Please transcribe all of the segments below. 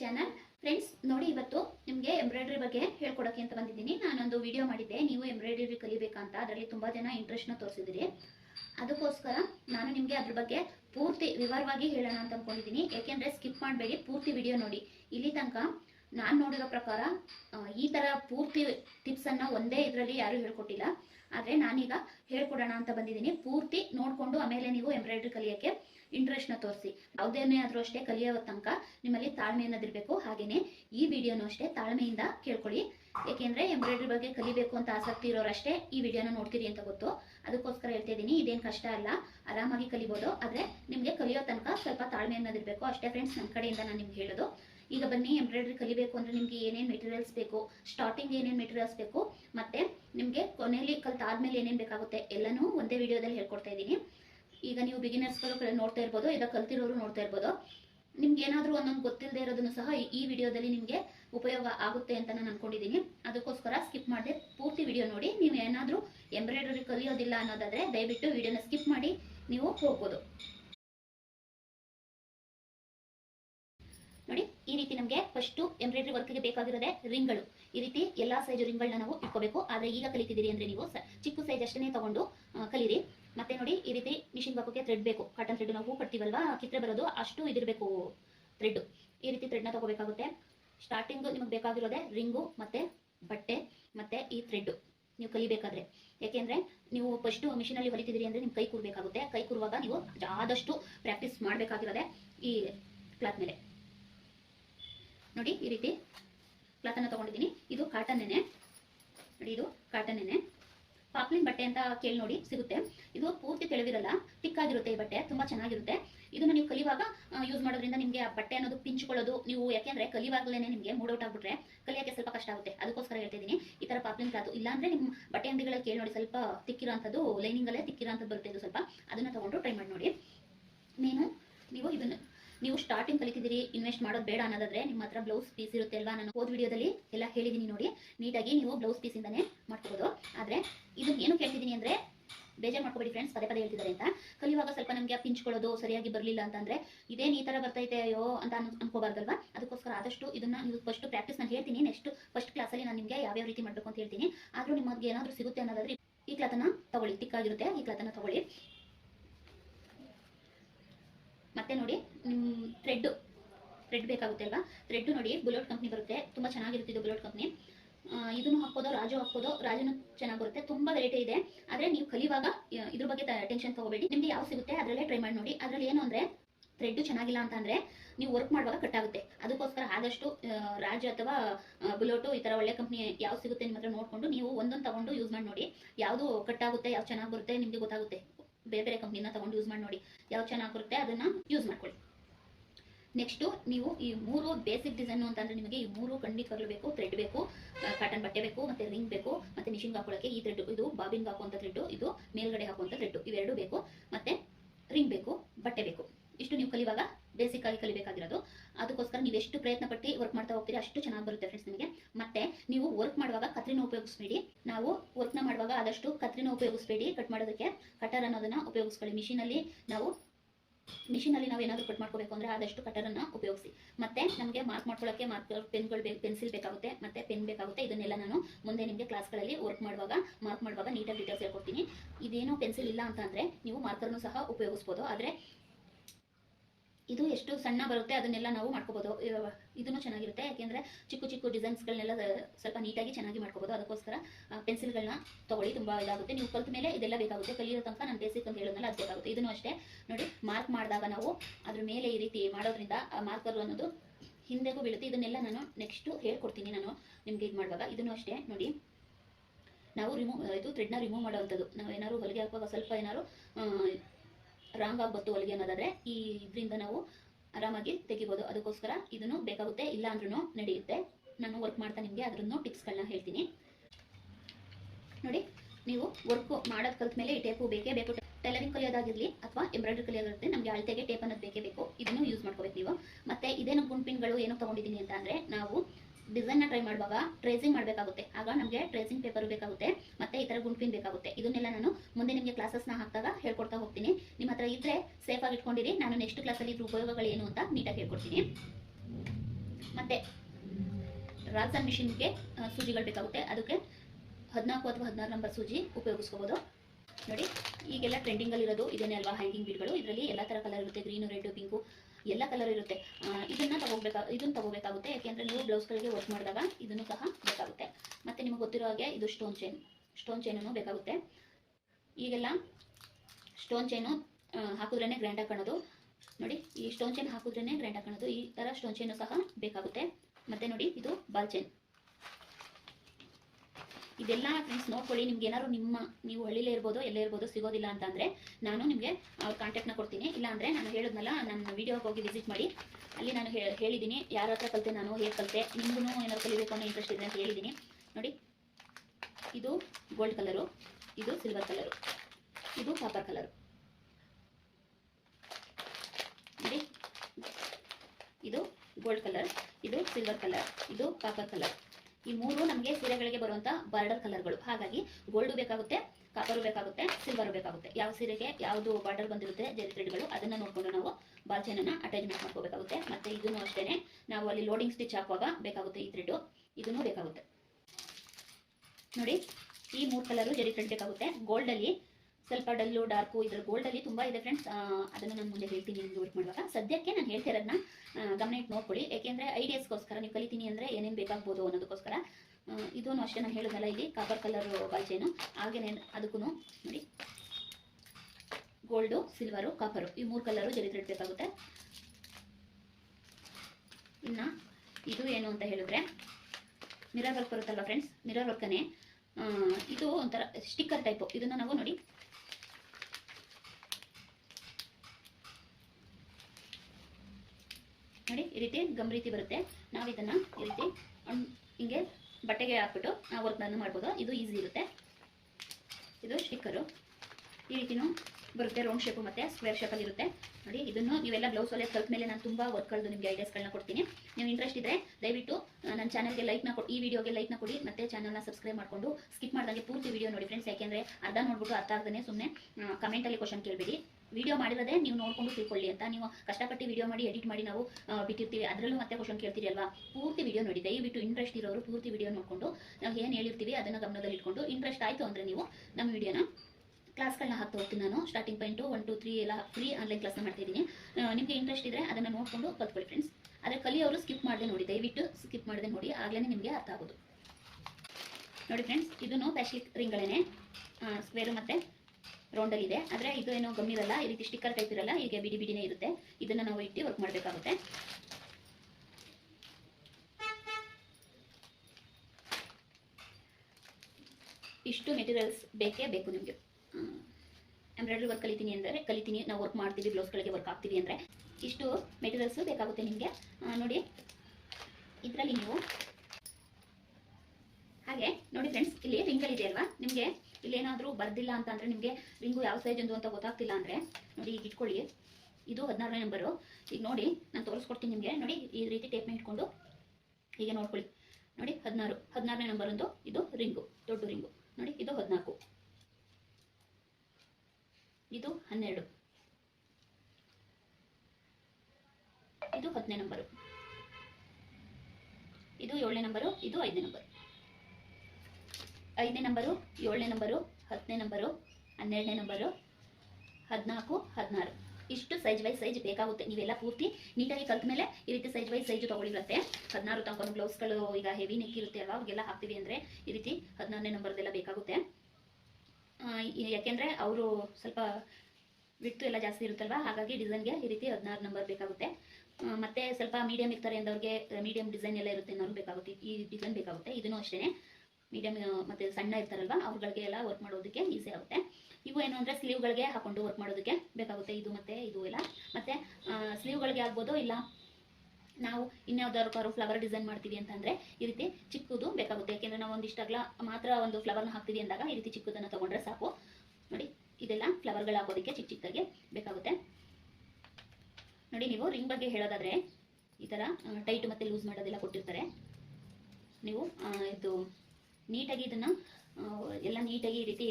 Channel friends ನೋಡಿ ಇವತ್ತು ನಿಮಗೆ ಎಂಬ್ರಾಯ್ಡ್ರಿ ಬಗ್ಗೆ ಹೇಳ್ಕೊಡಕ್ಕೆ ಅಂತ ಬಂದಿದ್ದೀನಿ. ನಾನೊಂದು ವಿಡಿಯೋ ಮಾಡಿದ್ದೆ. ನೀವು ಎಂಬ್ರಾಯ್ಡ್ರಿ ಕಲಿಬೇಕಂತ. ಅದರಲ್ಲಿ ತುಂಬಾ ಜನ ಇಂಟ್ರೆಸ್ಟ್ನ ತೋರಿಸಿದಿರಿ ಅದಕ್ಕೋಸ್ಕರ ನಾನು ನಿಮಗೆ ಅದ್ರ ಬಗ್ಗೆ ಪೂರ್ತಿ ವಿವರವಾಗಿ ಹೇಳೋಣ ಅಂತ ಅನ್ಕೊಂಡಿದ್ದೀನಿ. ಯಾಕೆಂದ್ರೆ ಸ್ಕಿಪ್ ಮಾಡಬೇಡಿ. ಪೂರ್ತಿ ವಿಡಿಯೋ ನೋಡಿ. ಇಲ್ಲಿ ತನಕ ನಾನು ನೋಡಿರೋ ಪ್ರಕಾರ ಈ ಥರ ಪೂರ್ತಿ ಟಿಪ್ಸನ್ನು ಒಂದೇ ಇದರಲ್ಲಿ ಯಾರೂ ಹೇಳ್ಕೊಟ್ಟಿಲ್ಲ. ಆದರೆ ನಾನೀಗ ಹೇಳ್ಕೊಡೋಣ ಅಂತ ಬಂದಿದ್ದೀನಿ. ಪೂರ್ತಿ ನೋಡಿಕೊಂಡು ಆಮೇಲೆ ನೀವು ಎಂಬ್ರಾಯ್ಡ್ರಿ ಕಲಿಯೋಕ್ಕೆ ಇಂಟ್ರೆಸ್ಟ್ನ ತೋರಿಸಿ. ಯಾವುದೇನೇ ಆದರೂ ಅಷ್ಟೇ ಕಲಿಯೋ ತನಕ ನಿಮ್ಮಲ್ಲಿ ತಾಳ್ಮೆ ಅನ್ನೋದಿರಬೇಕು ಹಾಗೆಯೇ ಈ ವಿಡಿಯೋನು ಅಷ್ಟೇ ತಾಳ್ಮೆಯಿಂದ ಕೇಳ್ಕೊಳ್ಳಿ. ಏಕೆಂದರೆ ಎಂಬ್ರಾಯ್ಡ್ರಿ ಬಗ್ಗೆ ಕಲಿಬೇಕು ಅಂತ ಆಸಕ್ತಿ ಇರೋರಷ್ಟೇ ಈ ವಿಡಿಯೋನ ನೋಡ್ತೀರಿ ಅಂತ ಗೊತ್ತು. ಅದಕ್ಕೋಸ್ಕರ ಹೇಳ್ತಾ ಇದ್ದೀನಿ, ಇದೇನು ಕಷ್ಟ ಅಲ್ಲ. ಆರಾಮಾಗಿ ಕಲಿಬೋದು. ಆದರೆ ನಿಮಗೆ ಕಲಿಯೋ ತನಕ ಸ್ವಲ್ಪ ತಾಳ್ಮೆ ಅನ್ನೋದಿರಬೇಕು ಅಷ್ಟೇ ಫ್ರೆಂಡ್ಸ್ ನನ್ನ ಕಡೆಯಿಂದ ನಾನು ನಿಮ್ಗೆ ಹೇಳೋದು. ಈಗ ಬನ್ನಿ, ಎಂಬ್ರಾಯ್ಡ್ರಿ ಕಲಿಬೇಕು ಅಂದ್ರೆ ನಿಮಗೆ ಏನೇನು ಮೆಟೀರಿಯಲ್ಸ್ ಬೇಕು? ಸ್ಟಾರ್ಟಿಂಗ್ ಏನೇನು ಮೆಟೀರಿಯಲ್ಸ್ ಬೇಕು? ಮತ್ತೆ ನಿಮಗೆ ಕೊನೆಯಲ್ಲಿ ಕಲ್ತಾದ್ಮೇಲೆ ಏನೇನು ಬೇಕಾಗುತ್ತೆ? ಎಲ್ಲನೂ ಒಂದೇ ವಿಡಿಯೋದಲ್ಲಿ ಹೇಳ್ಕೊಡ್ತಾ ಇದ್ದೀನಿ. ಈಗ ನೀವು ಬಿಗಿನರ್ಸ್ಗಳು ನೋಡ್ತಾ ಇರ್ಬೋದು ಇದ ಕಲ್ತಿರೋರು ನೋಡ್ತಾ ಇರ್ಬೋದು. ನಿಮ್ಗೆ ಏನಾದರೂ ಒಂದೊಂದು ಗೊತ್ತಿಲ್ಲದೆ ಇರೋದನ್ನು ಸಹ ಈ- ವಿಡಿಯೋದಲ್ಲಿ ನಿಮಗೆ ಉಪಯೋಗ ಆಗುತ್ತೆ ಅಂತ ನಾನು ಅನ್ಕೊಂಡಿದ್ದೀನಿ ಅದಕ್ಕೋಸ್ಕರ ಸ್ಕಿಪ್ ಮಾಡದೆ. ಪೂರ್ತಿ ವಿಡಿಯೋ ನೋಡಿ. ನೀವು ಏನಾದರೂ ಎಂಬ್ರಾಯ್ಡರಿ ಕಲಿಯೋದಿಲ್ಲ ಅನ್ನೋದಾದ್ರೆ ದಯವಿಟ್ಟು ವಿಡಿಯೋನ ಸ್ಕಿಪ್ ಮಾಡಿ. ನೀವು ಹೋಗ್ಬೋದು. ನೋಡಿ, ಈ ರೀತಿ ನಮಗೆ ಫಸ್ಟು ಎಂಬ್ರಾಯ್ಡ್ರಿ ವರ್ಕ್ಗೆ ಬೇಕಾಗಿರೋದೇ ರಿಂಗ್ಗಳು. ಈ ರೀತಿ ಎಲ್ಲಾ ಸೈಜ್ ರಿಂಗ್ಗಳನ್ನ ನಾವು ಇಟ್ಕೋಬೇಕು. ಆದ್ರೆ ಈಗ ಕಲಿತಿದ್ದೀರಿ ಅಂದ್ರೆ ನೀವು ಚಿಕ್ಕ ಸೈಜ್ ಅಷ್ಟನ್ನೇ ತಗೊಂಡು ಕಲೀರಿ. ಮತ್ತೆ ನೋಡಿ ಈ ರೀತಿ ಮಿಷಿನ್ ಹಾಕೋಕೆ ಥ್ರೆಡ್ ಬೇಕು. ಕಾಟನ್ ಥ್ರೆಡ್ ನಾವು ಕಟ್ತೀವಲ್ವಾ ಕಿತ್ರೆ ಬರೋದು ಅಷ್ಟು ಇದಿರಬೇಕು ಥ್ರೆಡ್ ಈ ರೀತಿ ಥ್ರೆಡ್ನ ತಗೋಬೇಕಾಗುತ್ತೆ. ಸ್ಟಾರ್ಟಿಂಗ್ ನಿಮಗೆ ಬೇಕಾಗಿರೋದೇ ರಿಂಗು ಮತ್ತೆ ಬಟ್ಟೆ ಮತ್ತೆ ಈ ಥ್ರೆಡ್ ನೀವು ಕಲಿಬೇಕಾದ್ರೆ. ಯಾಕೆಂದ್ರೆ ನೀವು ಫಸ್ಟು ಮಿಷಿನಲ್ಲಿ ಹೊಲಿತಿದ್ದೀರಿ ಅಂದ್ರೆ ನಿಮ್ ಕೈ ಕೂರ್ಬೇಕಾಗುತ್ತೆ. ಕೈ ಕೂರುವಾಗ ನೀವು ಆದಷ್ಟು ಪ್ರಾಕ್ಟೀಸ್ ಮಾಡಬೇಕಾಗಿರೋದೆ ಈ ಕ್ಲಾತ್ ಮೇಲೆ. ನೋಡಿ ಈ ರೀತಿ ಕ್ಲಾತನ್ನು ತಗೊಂಡಿದ್ದೀನಿ. ಇದು ಕಾಟನ್ ನೆನೆ. ನೋಡಿ ಇದು ಕಾಟನ್ ನೆನೆ. ಪಾಪ್ಲಿನ್ ಬಟ್ಟೆ ಅಂತ ಕೇಳಿ ನೋಡಿ ಸಿಗುತ್ತೆ. ಇದು ಪೂರ್ತಿ ತೆಳೆದಿರಲ್ಲ ಥಿಕ್ ಆಗಿರುತ್ತೆ ಈ ಬಟ್ಟೆ, ತುಂಬಾ ಚೆನ್ನಾಗಿರುತ್ತೆ. ಇದನ್ನ ನೀವು ಕಲಿಯುವಾಗ ಯೂಸ್ ಮಾಡೋದ್ರಿಂದ ನಿಮಗೆ ಆ ಬಟ್ಟೆ ಅನ್ನೋದು ಪಿಂಚ್ಕೊಳ್ಳೋದು, ನೀವು ಯಾಕೆಂದ್ರೆ ಕಲಿವಾಗಲೇ ನಿಮಗೆ ಮೂಡೌಟ್ ಆಗ್ಬಿಟ್ರೆ ಕಲಿಯಕ್ಕೆ ಸ್ವಲ್ಪ ಕಷ್ಟ ಆಗುತ್ತೆ. ಅದಕ್ಕೋಸ್ಕರ ಹೇಳ್ತಾ ಈ ತರ ಪಾಪ್ಲಿನ್ ಕ್ಲಾತ್ ಇಲ್ಲಾಂದ್ರೆ ನಿಮ್ಮ ಬಟ್ಟೆ ಅಂಗಡಿಗಳಲ್ಲಿ ಕೇಳಿ ನೋಡಿ ಸ್ವಲ್ಪ ತಿಕ್ಕಿರೋಂಥದ್ದು ಲೈನಿಂಗ್ ಅಲ್ಲೇ ತಿಕ್ಕಿರೋಂಥದ್ದು ಬರುತ್ತೆ ಇದು ಸ್ವಲ್ಪ. ಅದನ್ನ ತಗೊಂಡು ಟ್ರೈ ಮಾಡಿ ನೋಡಿ. ನೀನು, ನೀವು ಇದನ್ನ ನೀವು ಸ್ಟಾರ್ಟಿಂಗ್ ಕಲಿತಿದ್ದೀರಿ ಇನ್ವೆಸ್ಟ್ ಮಾಡೋದು ಬೇಡ ಅನ್ನೋದಾದ್ರೆ ನಿಮ್ಮ ಹತ್ರ ಬ್ಲೌಸ್ ಪೀಸ್ ಇರುತ್ತೆ ಅಲ್ವಾ? ನಾನು ಹೋದ ವಿಡಿಯೋದಲ್ಲಿ ಎಲ್ಲ ಹೇಳಿದ್ದೀನಿ ನೋಡಿ. ನೀಟಾಗಿ ನೀವು ಬ್ಲೌಸ್ ಪೀಸಿಂದಾನೇ ಮಾಡ್ಕೋಬೋದು. ಆದರೆ ಇದನ್ನ ಏನು ಕೇಳ್ತಿದ್ದೀನಿ ಅಂದ್ರೆ ಬೇಜಾರು ಮಾಡ್ಕೋಬೇಡಿ ಫ್ರೆಂಡ್ಸ್ ಪದೇ ಪದೇ ಹೇಳ್ತಿದ್ದಾರೆ ಅಂತ. ಕಲಿಯುವಾಗ ಸ್ವಲ್ಪ ನಮಗೆ ಪಿಂಚ್ಕೊಳ್ಳೋದು ಸರಿಯಾಗಿ ಬರಲಿಲ್ಲ ಅಂತಂದ್ರೆ ಇದೇನು ಈ ತರ ಬರ್ತೈತೆ, ಅಯ್ಯೋ ಅಂತ ಅನ್, ಅನ್ಕೋಬಾರ್ದಲ್ವಾ? ಅದಕ್ಕೋಸ್ಕರ ಆದಷ್ಟು ಇದನ್ನ ನೀವು ಫಸ್ಟ್ ಪ್ರಾಕ್ಟೀಸ್ ನಾನು ಹೇಳ್ತೀನಿ ನೆಕ್ಸ್ಟ್ ಫಸ್ಟ್ ಕ್ಲಾಸಲ್ಲಿ ನಾನು ನಿಮಗೆ ಯಾವ್ಯಾವ ರೀತಿ ಮಾಡಬೇಕು ಅಂತ ಹೇಳ್ತೀನಿ. ಆದ್ರೂ ನಿಮಗೆ ಏನಾದರೂ ಸಿಗುತ್ತೆ ಅನ್ನೋದಾದ್ರೆ ಈ ಕ್ಲಾತನ್ನ ತಗೊಳ್ಳಿ ತಿಕ್ಕಾಗಿರುತ್ತೆ ಈ ಕ್ಲಾತನ್ನ ತಗೊಳ್ಳಿ. ಮತ್ತೆ ನೋಡಿ ನಿಮ್ಮ ಥ್ರೆಡ್ ಥ್ರೆಡ್ ಬೇಕಾಗುತ್ತೆ ಅಲ್ವಾ? ಥ್ರೆಡ್ ನೋಡಿ ಬುಲೆಟ್ ಕಂಪ್ನಿ ಬರುತ್ತೆ. ತುಂಬ ಚೆನ್ನಾಗಿರುತ್ತೆ ಇದು ಬುಲೆಟ್ ಕಂಪ್ನಿ ಇದನ್ನು ಹಾಕ್ಬೋದು, ರಾಜು ಹಾಕ್ಬೋದು, ರಾಜನು ಚೆನ್ನಾಗಿ ಬರುತ್ತೆ. ತುಂಬ ವೆರೈಟಿ ಇದೆ. ಆದರೆ ನೀವು ಕಲಿಯುವಾಗ ಇದ್ರ ಬಗ್ಗೆ ಟೆನ್ಷನ್ ತಗೋಬೇಡಿ. ನಿಮಗೆ ಯಾವ ಸಿಗುತ್ತೆ, ಅದರಲ್ಲೇ ಟ್ರೈ ಮಾಡಿ ನೋಡಿ. ಅದರಲ್ಲಿ ಏನು ಅಂದರೆ ಥ್ರೆಡ್ ಚೆನ್ನಾಗಿಲ್ಲ ಅಂತಂದ್ರೆ ನೀವು ವರ್ಕ್ ಮಾಡುವಾಗ ಕಟ್ ಆಗುತ್ತೆ. ಅದಕ್ಕೋಸ್ಕರ ಆದಷ್ಟು ರಾಜ ಅಥವಾ ಬುಲೋಟು ಈ ಥರ ಒಳ್ಳೆ ಕಂಪ್ನಿ ಯಾವ್ದು ಸಿಗುತ್ತೆ ನಿಮ್ಮ ಹತ್ರ ನೋಡಿಕೊಂಡು ನೀವು ಒಂದೊಂದು ತಗೊಂಡು ಯೂಸ್ ಮಾಡಿ ನೋಡಿ. ಯಾವುದು ಕಟ್ ಆಗುತ್ತೆ, ಯಾವ್ದು ಚೆನ್ನಾಗಿ ಬರುತ್ತೆ, ನಿಮಗೆ ಗೊತ್ತಾಗುತ್ತೆ. ಬೇರೆ ಬೇರೆ ಕಂಪ್ನಿನ ತಗೊಂಡು ಯೂಸ್ ಮಾಡಿ ನೋಡಿ ಯಾವ್ದು ಚೆನ್ನಾಗಿ ಬರುತ್ತೆ ಅದನ್ನ ಯೂಸ್ ಮಾಡ್ಕೊಳ್ಳಿ. ನೆಕ್ಸ್ಟು ನೀವು ಈ ಮೂರು ಬೇಸಿಕ್ ಡಿಸೈನ್ ಅಂತಂದ್ರೆ ನಿಮಗೆ ಈ ಮೂರು ಖಂಡಿತವಾಗ್ಲೂ ಬೇಕು ಥ್ರೆಡ್ ಬೇಕು ಕಾಟನ್ ಬಟ್ಟೆ ಬೇಕು, ಮತ್ತೆ ರಿಂಗ್ ಬೇಕು, ಮತ್ತೆ ಮಿಷಿನ್ ಹಾಕೊಳ್ಳೋಕೆ ಈ ಥ್ರೆಡ್ ಇದು ಬಾಬಿನ್ ಹಾಕುವಂಥ ಥ್ರೆಡ್ ಇದು ಮೇಲ್ಗಡೆ ಹಾಕುವಂಥ ಥ್ರೆಡ್ ಇವೆರಡು ಬೇಕು, ಮತ್ತೆ ರಿಂಗ್ ಬೇಕು, ಬಟ್ಟೆ ಬೇಕು. ಇಷ್ಟು ನೀವು ಕಲಿಯುವಾಗ ಬೇಸಿಕ್ ಆಗಿ ಕಲಿಬೇಕಾಗಿರೋದು. ಅದಕ್ಕೋಸ್ಕರ ನೀವು ಎಷ್ಟು ಪ್ರಯತ್ನ ಪಟ್ಟು ವರ್ಕ್ ಮಾಡ್ತಾ ಹೋಗ್ತೀರಿ ಅಷ್ಟು ಚೆನ್ನಾಗಿ ಬರುತ್ತೆ ಫ್ರೆಂಡ್ಸ್ ನಿಮಗೆ. ಮತ್ತೆ ನೀವು ವರ್ಕ್ ಮಾಡುವಾಗ ಕತ್ರಿನ ಉಪಯೋಗಿಸ್ಬೇಡಿ. ನಾವು ಮಾಡುವಾಗ ಆದಷ್ಟು ಕತ್ರಿನ ಉಪಯೋಗಿಸ್ಬೇಡಿ. ಕಟ್ ಮಾಡೋದಕ್ಕೆ ಕಟರ್ ಅನ್ನೋದನ್ನ ಉಪಯೋಗಿಸ್ಕೊಳ್ಳಿ. ಮಿಷಿನಲ್ಲಿ ನಾವು ಮಿಷಿನಲ್ಲಿ ನಾವು ಏನಾದರೂ ಕಟ್ ಮಾಡ್ಕೋಬೇಕು ಅಂದ್ರೆ ಆದಷ್ಟು ಕಟರನ್ನು ಉಪಯೋಗಿಸಿ. ಮತ್ತೆ ನಮಗೆ ಮಾರ್ಕ್ ಮಾಡ್ಕೊಳ್ಳೋಕ್ಕೆ ಮಾರ್ಕರ್ ಪೆನ್ಗಳು ಬೇಕು ಪೆನ್ಸಿಲ್ ಬೇಕಾಗುತ್ತೆ. ಮತ್ತೆ ಪೆನ್ ಬೇಕಾಗುತ್ತೆ. ಇದನ್ನೆಲ್ಲ ನಾನು ಮುಂದೆ ನಿಮಗೆ ಕ್ಲಾಸ್ಗಳಲ್ಲಿ ವರ್ಕ್ ಮಾಡುವಾಗ ಮಾರ್ಕ್ ಮಾಡುವಾಗ ನೀಟಾಗಿ ಡೀಟೇಲ್ಸ್ ಹೇಳ್ಕೊಡ್ತೀನಿ. ಇದೇನೋ ಪೆನ್ಸಿಲ್ ಇಲ್ಲ ಅಂತ ನೀವು ಮಾರ್ಕರ್ನು ಸಹ ಉಪಯೋಗಿಸ್ಬೋದು. ಆದರೆ ಇದು ಎಷ್ಟು ಸಣ್ಣ ಬರುತ್ತೆ, ಅದನ್ನೆಲ್ಲ ನಾವು ಮಾಡ್ಕೋಬೋದು. ಇದನ್ನು ಚೆನ್ನಾಗಿರುತ್ತೆ. ಯಾಕೆಂದ್ರೆ ಚಿಕ್ಕ ಚಿಕ್ಕ ಡಿಸೈನ್ಸ್ಗಳನ್ನೆಲ್ಲ ಸ್ವಲ್ಪ ನೀಟಾಗಿ ಚೆನ್ನಾಗಿ ಮಾಡ್ಕೋಬೋದು. ಅದಕ್ಕೋಸ್ಕರ ಪೆನ್ಸಿಲ್ಗಳನ್ನ ತಗೊಳ್ಳಿ, ತುಂಬ ಇದಾಗುತ್ತೆ. ನೀವು ಕಲ್ತ ಮೇಲೆ ಇದೆಲ್ಲ ಬೇಕಾಗುತ್ತೆ. ಕಲಿಯೋ ತನಕ ನಾನು ಬೇಸಿಕ್ ಅಂತ ಹೇಳೋದಲ್ಲ, ಅದು ಬೇಕಾಗುತ್ತೆ. ಇದನ್ನು ಅಷ್ಟೇ. ನೋಡಿ ಮಾರ್ಕ್ ಮಾಡಿದಾಗ ನಾವು ಅದ್ರ ಮೇಲೆ ಈ ರೀತಿ ಮಾಡೋದ್ರಿಂದ ಮಾರ್ಕರ್ ಅನ್ನೋದು ಹಿಂದೆಗೂ ಬೀಳುತ್ತೆ. ಇದನ್ನೆಲ್ಲ ನಾನು ನೆಕ್ಸ್ಟು ಹೇಳ್ಕೊಡ್ತೀನಿ ನಾನು ನಿಮ್ಗೆ ಇದು ಮಾಡುವಾಗ. ಇದನ್ನು ಅಷ್ಟೇ. ನೋಡಿ, ನಾವು ರಿಮೂವ್ ಇದು ಥ್ರೆಡ್ನ ರಿಮೂವ್ ಮಾಡುವಂಥದ್ದು ನಾವು ಏನಾದ್ರು ಹೊಲಿಗೆ ಹಾಕುವಾಗ ಸ್ವಲ್ಪ ಏನಾದ್ರು ರಾಂಗ್ ಆಗ್ಬತ್ತು ಹೊಲಿಗೆ ಅನ್ನೋದಾದ್ರೆ ಈ ಇದರಿಂದ ನಾವು ಆರಾಮಾಗಿ ತೆಗಿಬೋದು. ಅದಕ್ಕೋಸ್ಕರ ಇದನ್ನು ಬೇಕಾಗುತ್ತೆ, ಇಲ್ಲ ಅಂದ್ರೂ ನಡೆಯುತ್ತೆ. ನಾನು ವರ್ಕ್ ಮಾಡ್ತಾ ನಿಮಗೆ ಅದ್ರನ್ನು ಟಿಪ್ಸ್ಗಳನ್ನ ಹೇಳ್ತೀನಿ. ನೋಡಿ, ನೀವು ವರ್ಕ್ ಮಾಡೋದು ಕಲ್ತ ಮೇಲೆ ಈ ಟೇಪು ಬೇಕೇ ಬೇಕು. ಟೈಲರಿಂಗ್ ಕಲಿಯೋದಾಗಿರಲಿ ಅಥವಾ ಎಂಬ್ರಾಯ್ಡ್ರಿ ಕಲಿಯೋದಾಗಿರಲಿ, ನಮಗೆ ಅಳತೆಗೆ ಟೇಪ್ ಅನ್ನೋದು ಬೇಕೇ ಬೇಕು. ಇದನ್ನು ಯೂಸ್ ಮಾಡ್ಕೋಬೇಕು ನೀವು. ಮತ್ತೆ ಇದೇನು ಗುಂಪಿನ್ಗಳು ಏನೋ ತಗೊಂಡಿದ್ದೀನಿ ಅಂತ ಅಂದ್ರೆ, ನಾವು ಡಿಸೈನ್ನ ಟ್ರೈ ಮಾಡುವಾಗ ಟ್ರೇಸಿಂಗ್ ಮಾಡಬೇಕಾಗುತ್ತೆ. ಆಗ ನಮಗೆ ಟ್ರೇಸಿಂಗ್ ಪೇಪರ್ ಬೇಕಾಗುತ್ತೆ, ಮತ್ತೆ ಈ ಥರ ಗುಂಪಿನ್ ಬೇಕಾಗುತ್ತೆ. ಇದನ್ನೆಲ್ಲ ನಾನು ಮುಂದೆ ನಿಮಗೆ ಕ್ಲಾಸಸ್ನ ಹಾಕಿದಾಗ ಹೇಳ್ಕೊಡ್ತಾ ಹೋಗ್ತೀನಿ. ನಿಮ್ಮ ಹತ್ರ ಇದ್ರೆ ಸೇಫ್ ಆಗಿ ಇಟ್ಕೊಂಡಿರಿ. ನಾನು ನೆಕ್ಸ್ಟ್ ಕ್ಲಾಸಲ್ಲಿ ಇದ್ರ ಉಪಯೋಗಗಳು ಏನು ಅಂತ ನೀಟಾಗಿ ಹೇಳ್ಕೊಡ್ತೀನಿ. ಮತ್ತು ರಾಲ್ಸನ್ ಮಿಷಿನ್ಗೆ ಸೂಜಿಗಳು ಬೇಕಾಗುತ್ತೆ. ಅದಕ್ಕೆ ಹದಿನಾಲ್ಕು ಅಥವಾ ಹದಿನಾರು ನಂಬರ್ ಸೂಜಿ ಉಪಯೋಗಿಸ್ಕೋಬೋದು. ನೋಡಿ, ಈಗೆಲ್ಲ ಟ್ರೆಂಡಿಂಗಲ್ಲಿರೋದು ಇದನ್ನೇ ಅಲ್ವಾ? ಹ್ಯಾಂಗಿಂಗ್ ಬೀಡ್ಗಳು ಇದರಲ್ಲಿ ಎಲ್ಲ ಥರ ಕಲರ್ ಇರುತ್ತೆ. ಗ್ರೀನು ರೆಡ್ ಪಿಂಕು ಎಲ್ಲ ಕಲರ್ ಇರುತ್ತೆ. ಇದನ್ನ ತಗೋಬೇಕಾ, ಇದನ್ನ ತಗೋಬೇಕಾಗುತ್ತೆ. ಯಾಕೆಂದ್ರೆ ನೀವು ಬ್ಲೌಸ್ಗಳಿಗೆ ವರ್ಕ್ ಮಾಡಿದಾಗ ಇದನ್ನು ಸಹ ಬೇಕಾಗುತ್ತೆ. ಮತ್ತೆ ನಿಮಗೆ ಗೊತ್ತಿರೋ ಹಾಗೆ ಇದು ಸ್ಟೋನ್ ಚೈನ್ ಸ್ಟೋನ್ ಚೈನೂ ಬೇಕಾಗುತ್ತೆ. ಈಗೆಲ್ಲ ಸ್ಟೋನ್ ಚೈನು ಹಾಕಿದ್ರೇ ಗ್ರ್ಯಾಂಡ್ ಕಾಣೋದು. ನೋಡಿ, ಈ ಸ್ಟೋನ್ ಚೈನ್ ಹಾಕಿದ್ರೇ ಗ್ರ್ಯಾಂಡ್ ಕಾಣೋದು. ಈ ಥರ ಸ್ಟೋನ್ ಚೈನು ಸಹ ಬೇಕಾಗುತ್ತೆ. ಮತ್ತೆ ನೋಡಿ, ಇದು ಬಾಲ್ ಚೈನ್ ಇದೆಲ್ಲ ಫ್ರೆಂಡ್ಸ್ ನೋಡ್ಕೊಳ್ಳಿ. ನಿಮ್ಗೆ ಏನಾದ್ರು ನಿಮ್ಮ, ನೀವು ಹಳ್ಳಿಲೇ ಇರ್ಬೋದು, ಎಲ್ಲೇ ಇರ್ಬೋದು ಸಿಗೋದಿಲ್ಲ ಅಂತಂದರೆ ನಾನು ನಿಮಗೆ ಅವ್ರ ಕಾಂಟ್ಯಾಕ್ಟ್ನ ಕೊಡ್ತೀನಿ. ಇಲ್ಲ ಅಂದ್ರೆ ನಾನು ಹೇಳಿದ್ನಲ್ಲ, ನನ್ನ ವಿಡಿಯೋಗೆ ಹೋಗಿ ವಿಸಿಟ್ ಮಾಡಿ. ಅಲ್ಲಿ ನಾನು ಹೇಳಿದ್ದೀನಿ ಯಾರ ಹತ್ರ ಕಲಿತೆ, ನಾನು ಹೇಗೆ ಕಲಿತೆ ನಿಮಗೂ ಏನಾದ್ರು ಕಲಿಬೇಕು ಅನ್ನೋ ಇಂಟ್ರೆಸ್ಟ್ ಇದೆ ಅಂತ ಹೇಳಿದ್ದೀನಿ ನೋಡಿ. ಇದು ಗೋಲ್ಡ್ ಕಲರು ಇದು ಸಿಲ್ವರ್ ಕಲರು ಇದು ಕಾಪರ್ ಕಲರು ನೋಡಿ. ಇದು ಗೋಲ್ಡ್ ಕಲರ್ ಇದು ಸಿಲ್ವರ್ ಕಲರ್ ಇದು ಕಾಪರ್ ಕಲರ್ ಈ ಮೂರು ನಮಗೆ ಸೀರೆಗಳಿಗೆ ಬರುವಂತ ಬಾರ್ಡರ್ ಕಲರ್ಗಳು ಹಾಗಾಗಿ ಗೋಲ್ಡು ಬೇಕಾಗುತ್ತೆ ಕಾಪರು ಬೇಕಾಗುತ್ತೆ ಸಿಲ್ವರು ಬೇಕಾಗುತ್ತೆ. ಯಾವ ಸೀರೆಗೆ ಯಾವುದು ಬಾರ್ಡರ್ ಬಂದಿರುತ್ತೆ ಜರಿ ಥ್ರೆಡ್ಗಳು ಅದನ್ನ ನೋಡಿಕೊಂಡು ನಾವು ಬಾಲ್ ಚೈನನ್ನು ಅಟ್ಯಾಚ್ಮೆಂಟ್ ಮಾಡ್ಕೋಬೇಕಾಗುತ್ತೆ. ಮತ್ತೆ ಇದನ್ನು ಅಷ್ಟೇನೆ ನಾವು ಅಲ್ಲಿ ಲೋಡಿಂಗ್ ಸ್ಟಿಚ್ ಹಾಕುವಾಗ ಬೇಕಾಗುತ್ತೆ ಈ ಥ್ರೆಡ್ ಇದನ್ನು ಬೇಕಾಗುತ್ತೆ. ನೋಡಿ, ಈ ಮೂರು ಕಲರು ಜರಿ ಥ್ರೆಡ್ ಬೇಕಾಗುತ್ತೆ. ಗೋಲ್ಡಲ್ಲಿ ಸ್ವಲ್ಪ ಡಲ್ಲು, ಡಾರ್ಕು ಇದ್ರ ಗೋಲ್ಡಲ್ಲಿ ತುಂಬ ಇದೆ ಫ್ರೆಂಡ್ಸ್ ಅದನ್ನು ನಾನು ಮುಂದೆ ಹೇಳ್ತೀನಿ ನಿಮ್ಗೆ ವರ್ಕ್ ಮಾಡುವಾಗ. ಸದ್ಯಕ್ಕೆ ನಾನು ಹೇಳ್ತಿರೋದನ್ನ ಗಮನ ಇಟ್ಟು ನೋಡ್ಕೊಳ್ಳಿ. ಯಾಕೆಂದರೆ ಐಡಿಯಾಸ್ಗೋಸ್ಕರ ನೀವು ಕಲಿತೀನಿ ಅಂದರೆ ಏನೇನು ಬೇಕಾಗ್ಬೋದು ಅನ್ನೋದಕ್ಕೋಸ್ಕರ ಇದೂ ಅಷ್ಟೇ ನಾನು ಹೇಳೋದಲ್ಲ ಇಲ್ಲಿ ಕಾಪರ್ ಕಲರ್ ಬಾಲ್ಚೇನು ಹಾಗೇನೆ ಅದಕ್ಕೂ ನೋಡಿ. ಗೋಲ್ಡು ಸಿಲ್ವರು ಕಾಪರು ಈ ಮೂರು ಕಲರು ಜರಿ ಥ್ರೆಡ್ ಬೇಕಾಗುತ್ತೆ ಇನ್ನು ಇದು ಏನು ಅಂತ ಹೇಳಿದ್ರೆ ಮಿರರ್ ವರ್ಕ್ ಬರುತ್ತಲ್ವ ಫ್ರೆಂಡ್ಸ್ ಮಿರರ್ ವರ್ಕನೇ ಇದು ಒಂಥರ ಸ್ಟಿಕ್ಕರ್ ಟೈಪು ಇದನ್ನು ನಾವು ನೋಡಿ ನೋಡಿ, ಈ ರೀತಿ ಗಮ್ ರೀತಿ ಬರುತ್ತೆ. ನಾವು ಇದನ್ನ ಈ ರೀತಿ ಹಿಂಗೆ ಬಟ್ಟೆಗೆ ಹಾಕ್ಬಿಟ್ಟು ನಾವು ವರ್ಕ್ನ ಮಾಡ್ಬೋದು. ಇದು ಈಸಿ ಇರುತ್ತೆ. ಇದು ಸ್ಟಿಕ್ಕರು ಈ ರೀತಿನೂ ಬರುತ್ತೆ ರೌಂಡ್ ಶೇಪು ಮತ್ತು ಸ್ಕ್ವೇರ್ ಶೇಪಲ್ಲಿ ಇರುತ್ತೆ. ನೋಡಿ, ಇದನ್ನು ನೀವೆಲ್ಲ ಬ್ಲೌಸ್ ಅಲ್ಲಿ ಕಲ್ತ ಮೇಲೆ ನಾನು ತುಂಬ ವರ್ಕ್ಗಳದ್ದು ನಿಮಗೆ ಐಡಿಯಾಸ್ಗಳನ್ನ ಕೊಡ್ತೀನಿ. ನೀವು ಇಂಟ್ರೆಸ್ಟ್ ಇದ್ದರೆ ದಯವಿಟ್ಟು ನನ್ನ ಚಾನಲ್ಗೆ ಲೈಕ್ನ ಕೊಡಿ, ಈ ವಿಡಿಯೋಗೆ ಲೈಕ್ನ ಕೊಡಿ, ಮತ್ತೆ ಚಾನಲ್ನ ಸಬ್ಸ್ಕ್ರೈಬ್ ಮಾಡಿಕೊಂಡು ಸ್ಕಿಪ್ ಮಾಡ್ದಂಗೆ ಪೂರ್ತಿ ವಿಡಿಯೋ ನೋಡಿ ಫ್ರೆಂಡ್ಸ್ ಯಾಕೆಂದರೆ ಅರ್ಧ ನೋಡ್ಬಿಟ್ಟು ಅರ್ಥ ಆಗ್ದೇ ಸುಮ್ಮನೆ ಕಮೆಂಟಲ್ಲಿ ಕ್ವಶನ್ ಕೇಳಬೇಡಿ. ವಿಡಿಯೋ ಮಾಡಿರೋದೇ ನೀವು ನೋಡ್ಕೊಂಡು ತಿಳ್ಕೊಳ್ಳಿ ಅಂತ. ನೀವು ಕಷ್ಟಪಟ್ಟು ವಿಡಿಯೋ ಮಾಡಿ ಎಡಿಟ್ ಮಾಡಿ ನಾವು ಬಿಟ್ಟಿರ್ತೀವಿ. ಅದರಲ್ಲೂ ಮತ್ತೆ ಕ್ವಶನ್ ಕೇಳ್ತೀರಿ ಅಲ್ವಾ? ಪೂರ್ತಿ ವಿಡಿಯೋ ನೋಡಿ ದಯವಿಟ್ಟು ಇಂಟ್ರೆಸ್ಟ್ ಇರೋರು ಪೂರ್ತಿ ವಿಡಿಯೋ ನೋಡಿಕೊಂಡು ನಾವು ಏನು ಹೇಳಿರ್ತೀವಿ ಅದನ್ನು ಗಮನದಲ್ಲಿ ಇಟ್ಕೊಂಡು ಇಂಟ್ರೆಸ್ಟ್ ಆಯಿತು ಅಂದರೆ ನೀವು ನಮ್ಮ ವಿಡಿಯೋನ ಕ್ಲಾಸ್ಗಳನ್ನ ಹಾಕ್ತಾ ಹೋಗ್ತೀನಿ ನಾನು. Starting point one two three ಎಲ್ಲ ಫ್ರೀ ಆನ್ಲೈನ್ ಕ್ಲಾಸ್ನ ಮಾಡ್ತಿದ್ದೀನಿ ನಿಮಗೆ ಇಂಟ್ರೆಸ್ಟ್ ಇದ್ದರೆ ಅದನ್ನು ನೋಡಿಕೊಂಡು ಕಲ್ತ್ಕೊಳ್ಳಿ ಫ್ರೆಂಡ್ಸ್ ಆದರೆ ಕಲಿಯವರು ಸ್ಕಿಪ್ ಮಾಡದೆ ನೋಡಿ ದಯವಿಟ್ಟು ಸ್ಕಿಪ್ ಮಾಡದೆ ನೋಡಿ ಆಗಲೇ ನಿಮಗೆ ಅರ್ಥ ಆಗೋದು. ನೋಡಿ ಫ್ರೆಂಡ್ಸ್ ಇದನ್ನು ಪ್ಯಾಶಿಕ್ ರಿಂಗಳೇನೆ ಸ್ಕ್ವೇರು ಮತ್ತು ರೌಂಡಲ್ಲಿದೆ ಆದರೆ ಇದು ಏನೋ ಗಮ್ಮಿರಲ್ಲ ಈ ರೀತಿ ಸ್ಟಿಕ್ಕರ್ ಟೈಪ್ ಇರಲ್ಲ, ಹೀಗೆ ಬಿಡಿ ಬಿಡಿನೇ ಇರುತ್ತೆ. ಇದನ್ನು ನಾವು ಇಟ್ಟು ವರ್ಕ್ ಮಾಡಬೇಕಾಗುತ್ತೆ. ಇಷ್ಟು ಮೆಟೀರಿಯಲ್ಸ್ ಬೇಕೇ ಬೇಕು ನಿಮಗೆ. ಎಂಬ್ರಾಯ್ಡ್ರಿ ವರ್ಕ್ ಕಲಿತೀನಿ ಅಂದರೆ, ಕಲಿತೀನಿ, ನಾವು ವರ್ಕ್ ಮಾಡ್ತೀವಿ ಬ್ಲೌಸ್ಗಳಿಗೆ ವರ್ಕ್ ಆಗ್ತೀವಿ ಅಂದರೆ. ಇಷ್ಟು ಮೆಟೀರಿಯಲ್ಸು ಬೇಕಾಗುತ್ತೆ ನಿಮಗೆ. ನೋಡಿ. ಇದರಲ್ಲಿ ನೀವು ನೋಡಿ ಫ್ರೆಂಡ್ಸ್ ಇಲ್ಲಿ ರಿಂಗಲ್ ಇದೆ ಅಲ್ವಾ? ನಿಮಗೆ ಇಲ್ಲೇನಾದರೂ ಬರ್ದಿಲ್ಲ ಅಂತ ಅಂದರೆ ನಿಮಗೆ ರಿಂಗು ಯಾವ ಸೈಜ್ ಒಂದು ಅಂತ ಗೊತ್ತಾಗ್ತಿಲ್ಲ ಅಂದರೆ, ನೋಡಿ ಈಗ ಇಟ್ಕೊಳ್ಳಿ. ಇದು ಹದಿನಾರನೇ ನಂಬರು ಈಗ ನೋಡಿ, ನಾನು ತೋರಿಸ್ಕೊಡ್ತೀನಿ ನಿಮಗೆ. ನೋಡಿ, ಈ ರೀತಿ ಟೇಪ್ನ ಇಟ್ಕೊಂಡು ಹೀಗೆ ನೋಡ್ಕೊಳ್ಳಿ. ನೋಡಿ, ಹದಿನಾರು. ಹದಿನಾರನೇ ನಂಬರ್ ಒಂದು, ಇದು ರಿಂಗು ದೊಡ್ಡ ರಿಂಗು ನೋಡಿ, ಇದು ಹದಿನಾಲ್ಕು. ಇದು ಹನ್ನೆರಡು. ಇದು ಹತ್ತನೇ ನಂಬರು ಇದು ಏಳನೇ ನಂಬರು ಇದು ಐದನೇ ನಂಬರು ಐದನೇ ನಂಬರು, ಏಳನೇ ನಂಬರು, ಹತ್ತನೇ ನಂಬರು, ಹನ್ನೆರಡನೇ ನಂಬರು, ಹದಿನಾಲ್ಕು, ಹದಿನಾರು. ಇಷ್ಟು ಸೈಜ್ ವೈಸ್ ಸೈಜ್ ಬೇಕಾಗುತ್ತೆ. ನೀವೆಲ್ಲ ಪೂರ್ತಿ ನೀಟಾಗಿ ಕಲ್ತ ಮೇಲೆ ಈ ರೀತಿ ಸೈಜ್ ವೈಸ್ ಸೈಜ್ ತೊಗೊಳಿರುತ್ತೆ ಹದಿನಾರು ತಗೊಂಡು ಬ್ಲೌಸ್ಗಳು ಈಗ ಹೆವಿ ನೆಕ್ ಇರುತ್ತೆ ಅಲ್ವಾ? ಅವ್ರಿಗೆಲ್ಲ ಹಾಕ್ತೀವಿ ಅಂದರೆ ಈ ರೀತಿ ಹದಿನಾರನೇ ನಂಬರ್ದೆಲ್ಲ ಬೇಕಾಗುತ್ತೆ. ಯಾಕೆಂದರೆ ಅವರು ಸ್ವಲ್ಪ ವಿಟ್ಟು ಎಲ್ಲ ಜಾಸ್ತಿ ಇರುತ್ತಲ್ವಾ? ಹಾಗಾಗಿ ಡಿಸೈನ್ಗೆ ಈ ರೀತಿ ಹದಿನಾರು ನಂಬರ್ ಬೇಕಾಗುತ್ತೆ. ಮತ್ತೆ ಸ್ವಲ್ಪ ಮೀಡಿಯಂ ಇರ್ತಾರೆ ಅಂದವ್ರಿಗೆ ಮೀಡಿಯಂ ಡಿಸೈನ್ ಎಲ್ಲ ಇರುತ್ತೆ ಅನ್ನೋರು ಬೇಕಾಗುತ್ತೆ. ಈ ಡಿಸೈನ್ ಬೇಕಾಗುತ್ತೆ. ಇದನ್ನು ಅಷ್ಟೇ ಮೀಡಿಯಂ ಮತ್ತೆ ಸಣ್ಣ ಇರ್ತಾರಲ್ವಾ, ಅವ್ರಗಳಿಗೆ ಎಲ್ಲ ವರ್ಕ್ ಮಾಡೋದಕ್ಕೆ ಈಸಿ ಆಗುತ್ತೆ. ಇವು ಏನು ಅಂದರೆ ಸ್ಲೀವ್ಗಳಿಗೆ ಹಾಕೊಂಡು ವರ್ಕ್ ಮಾಡೋದಕ್ಕೆ ಬೇಕಾಗುತ್ತೆ. ಇದು ಮತ್ತೆ, ಇದು ಎಲ್ಲ. ಮತ್ತೆ ಸ್ಲೀವ್ಗಳಿಗೆ ಆಗ್ಬೋದು, ಇಲ್ಲ ನಾವು ಇನ್ಯಾವ್ದಾದ್ರು ಫ್ಲವರ್ ಡಿಸೈನ್ ಮಾಡ್ತೀವಿ ಅಂತಂದ್ರೆ ಈ ರೀತಿ ಚಿಕ್ಕದು ಬೇಕಾಗುತ್ತೆ. ಯಾಕೆಂದ್ರೆ ನಾವು ಒಂದಿಷ್ಟು ಮಾತ್ರ ಒಂದು ಫ್ಲವರ್ನ ಹಾಕ್ತೀವಿ ಅಂದಾಗ ಈ ರೀತಿ ಚಿಕ್ಕದನ್ನ ತಗೊಂಡ್ರೆ ಸಾಕು. ನೋಡಿ, ಇದೆಲ್ಲ ಫ್ಲವರ್ಗಳು ಹಾಕೋದಕ್ಕೆ ಚಿಕ್ಕ ಚಿಕ್ಕದಾಗಿ ಬೇಕಾಗುತ್ತೆ. ನೋಡಿ, ನೀವು ರಿಂಗ್ ಬಗ್ಗೆ ಹೇಳೋದಾದ್ರೆ ಈ ಥರ ಟೈಟ್ ಮತ್ತೆ ಲೂಸ್ ಮಾಡೋದೆಲ್ಲ ಕೊಟ್ಟಿರ್ತಾರೆ. ನೀವು ಇದು ನೀಟಾಗಿ ಇದನ್ನ ಎಲ್ಲ ನೀಟಾಗಿ ಈ ರೀತಿ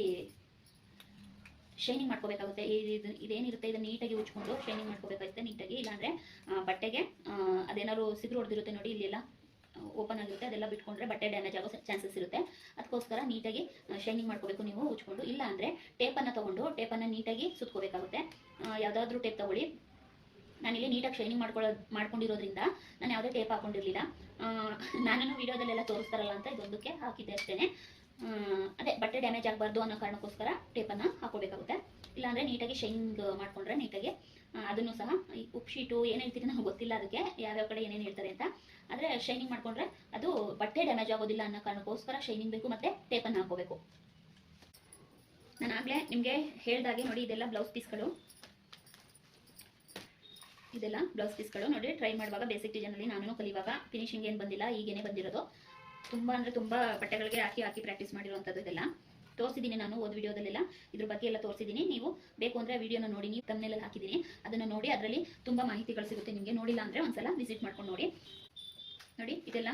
ಶೈನಿಂಗ್ ಮಾಡ್ಕೋಬೇಕಾಗುತ್ತೆ. ಇದು, ಇದೇನಿರುತ್ತೆ, ಇದನ್ನ ನೀಟಾಗಿ ಉಚ್ಕೊಂಡು ಶೈನಿಂಗ್ ಮಾಡ್ಕೋಬೇಕಾಗುತ್ತೆ ನೀಟಾಗಿ. ಇಲ್ಲಾಂದ್ರೆ ಬಟ್ಟೆಗೆ ಅದೇನಾದ್ರು ಸಿಗ್ರು ಹೊಡೆದಿರುತ್ತೆ ನೋಡಿ, ಇಲ್ಲೆಲ್ಲ ಓಪನ್ ಆಗಿರುತ್ತೆ. ಅದೆಲ್ಲ ಬಿಟ್ಕೊಂಡ್ರೆ ಬಟ್ಟೆ ಡ್ಯಾಮೇಜ್ ಆಗೋ ಚಾನ್ಸಸ್ ಇರುತ್ತೆ. ಅದಕ್ಕೋಸ್ಕರ ನೀಟಾಗಿ ಶೈನಿಂಗ್ ಮಾಡ್ಕೋಬೇಕು ನೀವು ಉಚ್ಕೊಂಡು ಇಲ್ಲ ಅಂದರೆ ಟೇಪನ್ನು ತೊಗೊಂಡು ಟೇಪನ್ನು ನೀಟಾಗಿ ಸುತ್ಕೋಬೇಕಾಗುತ್ತೆ. ಯಾವುದಾದ್ರೂ ಟೇಪ್ ತಗೊಳ್ಳಿ. ನಾನಿಲ್ಲಿ ನೀಟಾಗಿ ಶೈನಿಂಗ್ ಮಾಡ್ಕೊಳ್ಳೋ ಮಾಡ್ಕೊಂಡಿರೋದ್ರಿಂದ ನಾನು ಯಾವುದೇ ಟೇಪ್ ಹಾಕೊಂಡಿರಲಿಲ್ಲ. ನಾನು ವಿಡಿಯೋದಲ್ಲೆಲ್ಲ ತೋರಿಸ್ತಾರಲ್ಲ ಅಂತ ಇದೊಂದಕ್ಕೆ ಹಾಕಿದ್ದೆ ಅಷ್ಟೇ ಅದೇ ಬಟ್ಟೆ ಡ್ಯಾಮೇಜ್ ಆಗಬಾರ್ದು ಅನ್ನೋ ಕಾರಣಕ್ಕೋಸ್ಕರ ಟೇಪನ್ನು ಹಾಕೋಬೇಕಾಗುತ್ತೆ. ಇಲ್ಲಾಂದರೆ ನೀಟಾಗಿ ಶೈನಿಂಗ್ ಮಾಡ್ಕೊಂಡ್ರೆ ನೀಟಾಗಿ ಅದನ್ನು ಸಹ ಈ ಉಪ್ಶೀಟು ಶೀಟು ಏನು ಹೇಳ್ತೀರಿ ನನಗೆ ಗೊತ್ತಿಲ್ಲ ಅದಕ್ಕೆ, ಯಾವ್ಯಾವ ಕಡೆ ಏನೇನು ಹೇಳ್ತಾರೆ ಅಂತ. ಆದರೆ ಶೈನಿಂಗ್ ಮಾಡ್ಕೊಂಡ್ರೆ ಅದು ಬಟ್ಟೆ ಡ್ಯಾಮೇಜ್ ಆಗೋದಿಲ್ಲ ಅನ್ನೋ ಕಾರಣಕ್ಕೋಸ್ಕರ ಶೈನಿಂಗ್ ಬೇಕು ಮತ್ತು ಟೇಪನ್ನು ಹಾಕೋಬೇಕು. ನಾನು ಆಗಲೇ ನಿಮಗೆ ಹೇಳ್ದಾಗೆ ನೋಡಿ, ಇದೆಲ್ಲ ಬ್ಲೌಸ್ ಪೀಸ್ಗಳು ಇದೆಲ್ಲ ಬ್ಲೌಸ್ ಪೀಸ್ಗಳು ನೋಡಿ ಟ್ರೈ ಮಾಡುವಾಗ ಬೇಸಿಕ್ ಡಿಸೈನಲ್ಲಿ ನಾನು ಕಲಿಯುವಾಗ ಫಿನಿಶಿಂಗ್ ಏನು ಬಂದಿಲ್ಲ, ಈಗೇನೆ ಬಂದಿರೋದು. ತುಂಬ ಅಂದರೆ ತುಂಬ ಬಟ್ಟೆಗಳಿಗೆ ಹಾಕಿ ಹಾಕಿ ಪ್ರಾಕ್ಟೀಸ್ ಮಾಡಿರುವಂಥದ್ದು ಇದೆಲ್ಲ. ತೋರಿಸಿದ್ದೀನಿ ನಾನು, ಓದ್ ವಿಡಿಯೋದಲ್ಲೆಲ್ಲ. ಇದ್ರ ಬಗ್ಗೆ ಎಲ್ಲ ತೋರಿಸಿದ್ದೀನಿ ನೀವು ಬೇಕು ಅಂದರೆ ವಿಡಿಯೋನ ನೋಡಿ, ನೀವು ತಮ್ಮನೆಲ್ಲ ಹಾಕಿದ್ದೀನಿ ಅದನ್ನು ನೋಡಿ, ಅದರಲ್ಲಿ ತುಂಬ ಮಾಹಿತಿಗಳು ಸಿಗುತ್ತೆ. ನಿಮಗೆ ನೋಡಿಲ್ಲ ಅಂದರೆ ಒಂದ್ಸಲ ವಿಸಿಟ್ ಮಾಡ್ಕೊಂಡು ನೋಡಿ. ನೋಡಿ, ಇದೆಲ್ಲ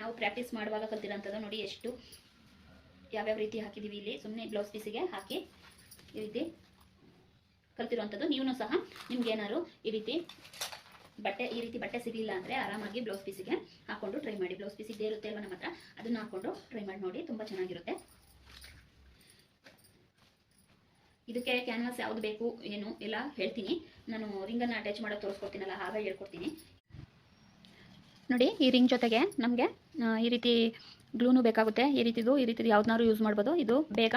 ನಾವು ಪ್ರಾಕ್ಟೀಸ್ ಮಾಡುವಾಗ ಕಲ್ತಿರೋಂಥದ್ದು ನೋಡಿ, ಎಷ್ಟು ಯಾವ್ಯಾವ ರೀತಿ ಹಾಕಿದ್ದೀವಿ ಇಲ್ಲಿ. ಸುಮ್ಮನೆ ಬ್ಲೌಸ್ ಪೀಸಿಗೆ ಹಾಕಿ, ಈ ರೀತಿ ಕಲ್ತಿರುವಂಥದ್ದು ನೀವು ಸಹ ನಿಮ್ಗೆ ಏನಾದ್ರು ಈ ರೀತಿ ಬಟ್ಟೆ, ಈ ರೀತಿ ಬಟ್ಟೆ ಸಿಗಲಿಲ್ಲ ಅಂದರೆ ಆರಾಮಾಗಿ ಬ್ಲೌಸ್ ಪೀಸಿಗೆ ಹಾಕೊಂಡು ಟ್ರೈ ಮಾಡಿ. ಬ್ಲೌಸ್ ಪೀಸ್ ಇದ್ದೇ ಇರುತ್ತೆ ಅಲ್ವಾ ನಮ್ಮ ಹತ್ರ? ಅದನ್ನ ಹಾಕೊಂಡು ಟ್ರೈ ಮಾಡಿ ನೋಡಿ, ತುಂಬ ಚೆನ್ನಾಗಿರುತ್ತೆ. ಇದಕ್ಕೆ ಕ್ಯಾನ್ವಾಸ್ ಯಾವ್ದು ಬೇಕು, ಏನು ಎಲ್ಲ ಹೇಳ್ತೀನಿ. ನಾನು ರಿಂಗನ್ನು ಅಟ್ಯಾಚ್ ಮಾಡೋದು ತೋರಿಸ್ಕೊಡ್ತೀನಲ್ಲ, ಹಾಗೆ ಹೇಳ್ಕೊಡ್ತೀನಿ. ನೋಡಿ, ಈ ರಿಂಗ್ ಜೊತೆಗೆ ನಮಗೆ ಈ ರೀತಿ ಗ್ಲೂನು ಬೇಕಾಗುತ್ತೆ. ಈ ರೀತಿದು ಈ ರೀತಿದು ಯಾವ್ದನ್ನಾರು ಯೂಸ್ ಮಾಡ್ಬೋದು. ಇದು ಬೇಗ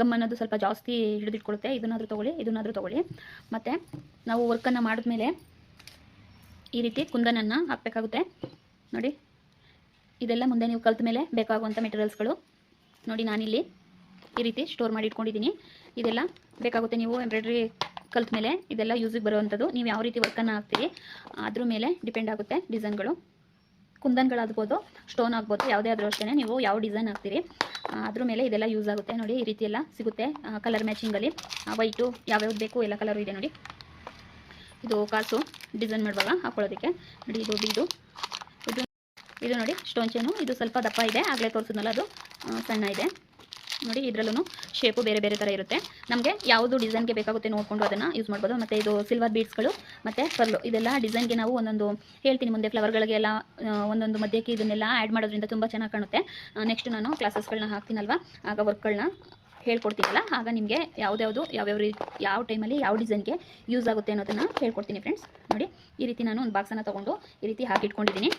ಗಮ್ ಅನ್ನೋದು ಸ್ವಲ್ಪ ಜಾಸ್ತಿ ಹಿಡಿದಿಟ್ಕೊಳ್ಳುತ್ತೆ ಇದನ್ನಾದರೂ ತೊಗೊಳ್ಳಿ ಇದನ್ನಾದರೂ ತೊಗೊಳ್ಳಿ. ಮತ್ತು ನಾವು ವರ್ಕನ್ನು ಮಾಡಿದ್ಮೇಲೆ ಈ ರೀತಿ ಕುಂದನನ್ನು ಹಾಕಬೇಕಾಗುತ್ತೆ. ನೋಡಿ, ಇದೆಲ್ಲ ಮುಂದೆ ನೀವು ಕಲ್ತ ಮೇಲೆ ಬೇಕಾಗುವಂಥ ಮೆಟೀರಿಯಲ್ಸ್ಗಳು. ನೋಡಿ, ನಾನಿಲ್ಲಿ ಈ ರೀತಿ ಸ್ಟೋರ್ ಮಾಡಿ ಇಟ್ಕೊಂಡಿದ್ದೀನಿ ಇದೆಲ್ಲ ಬೇಕಾಗುತ್ತೆ ನೀವು ಎಂಬ್ರಾಯ್ಡ್ರಿ ಕಲ್ತ ಮೇಲೆ ಇದೆಲ್ಲ ಯೂಸಿಗೆ ಬರುವಂಥದ್ದು. ನೀವು ಯಾವ ರೀತಿ ವರ್ಕನ್ನು ಹಾಕ್ತೀರಿ, ಅದ್ರ ಮೇಲೆ ಡಿಪೆಂಡ್ ಆಗುತ್ತೆ ಡಿಸೈನ್ಗಳು. ಕುಂದನ್ಗಳಾಗ್ಬೋದು ಸ್ಟೋನ್ ಆಗ್ಬೋದು, ಯಾವುದೇ ಆದರೂ ಅಷ್ಟೇ ನೀವು ಯಾವ ಡಿಸೈನ್ ಹಾಕ್ತೀರಿ. ಅದ್ರ ಮೇಲೆ ಇದೆಲ್ಲ ಯೂಸ್ ಆಗುತ್ತೆ. ನೋಡಿ, ಈ ರೀತಿ ಎಲ್ಲ ಸಿಗುತ್ತೆ ಕಲರ್ ಮ್ಯಾಚಿಂಗಲ್ಲಿ ವೈಟು ಯಾವ್ಯಾವ್ದು ಬೇಕು ಎಲ್ಲ ಕಲರು ಇದೆ ನೋಡಿ. ಇದು ಕಾಸು ಡಿಸೈನ್ ಮಾಡುವಾಗ ಹಾಕೊಳ್ಳೋದಕ್ಕೆ. ನೋಡಿ, ಇದು ಇದು ಇದು ಇದು ನೋಡಿ ಸ್ಟೋನ್ ಚೇನು ಇದು ಸ್ವಲ್ಪ ದಪ್ಪ ಇದೆ, ಆಗಲೇ ತೋರಿಸಿದ್ನಲ್ಲ ಅದು ಸಣ್ಣ ಇದೆ. ನೋಡಿ ಇದರಲ್ಲೂ ಶೇಪು ಬೇರೆ ಬೇರೆ ಥರ ಇರುತ್ತೆ. ನಮಗೆ ಯಾವುದು ಡಿಸೈನ್ಗೆ ಬೇಕಾಗುತ್ತೆ ನೋಡಿಕೊಂಡು ಅದನ್ನು ಯೂಸ್ ಮಾಡ್ಬೋದು. ಮತ್ತು ಇದು ಸಿಲ್ವರ್ ಬೀಡ್ಸ್ಗಳು ಮತ್ತು ಪರ್ಲು ಇದೆಲ್ಲ ಡಿಸೈನ್ಗೆ ನಾವು ಒಂದೊಂದು, ಹೇಳ್ತೀನಿ ಮುಂದೆ ಫ್ಲವರ್ಗಳಿಗೆಲ್ಲ ಒಂದೊಂದು ಮಧ್ಯಕ್ಕೆ ಇದನ್ನೆಲ್ಲ ಆ್ಯಡ್ ಮಾಡೋದ್ರಿಂದ ತುಂಬ ಚೆನ್ನಾಗಿ ಕಾಣುತ್ತೆ. ನೆಕ್ಸ್ಟ್ ನಾನು ಕ್ಲಾಸಸ್ಗಳನ್ನ ಹಾಕ್ತೀನಲ್ವ? ಆಗ ವರ್ಕ್ಗಳನ್ನ ಹೇಳ್ಕೊಡ್ತೀನಲ್ಲ? ಆಗ ನಿಮಗೆ ಯಾವುದ್ಯಾವುದು ಯಾವ್ಯಾವ ರೀತಿ ಯಾವ ಟೈಮಲ್ಲಿ ಯಾವ ಡಿಸೈನ್ಗೆ ಯೂಸ್ ಆಗುತ್ತೆ ಅನ್ನೋದನ್ನು ಹೇಳ್ಕೊಡ್ತೀನಿ ಫ್ರೆಂಡ್ಸ್ ನೋಡಿ, ಈ ರೀತಿ ನಾನು ಒಂದು ಬಾಕ್ಸನ್ನು ತೊಗೊಂಡು ಈ ರೀತಿ ಹಾಕಿಟ್ಕೊಂಡಿದ್ದೀನಿ.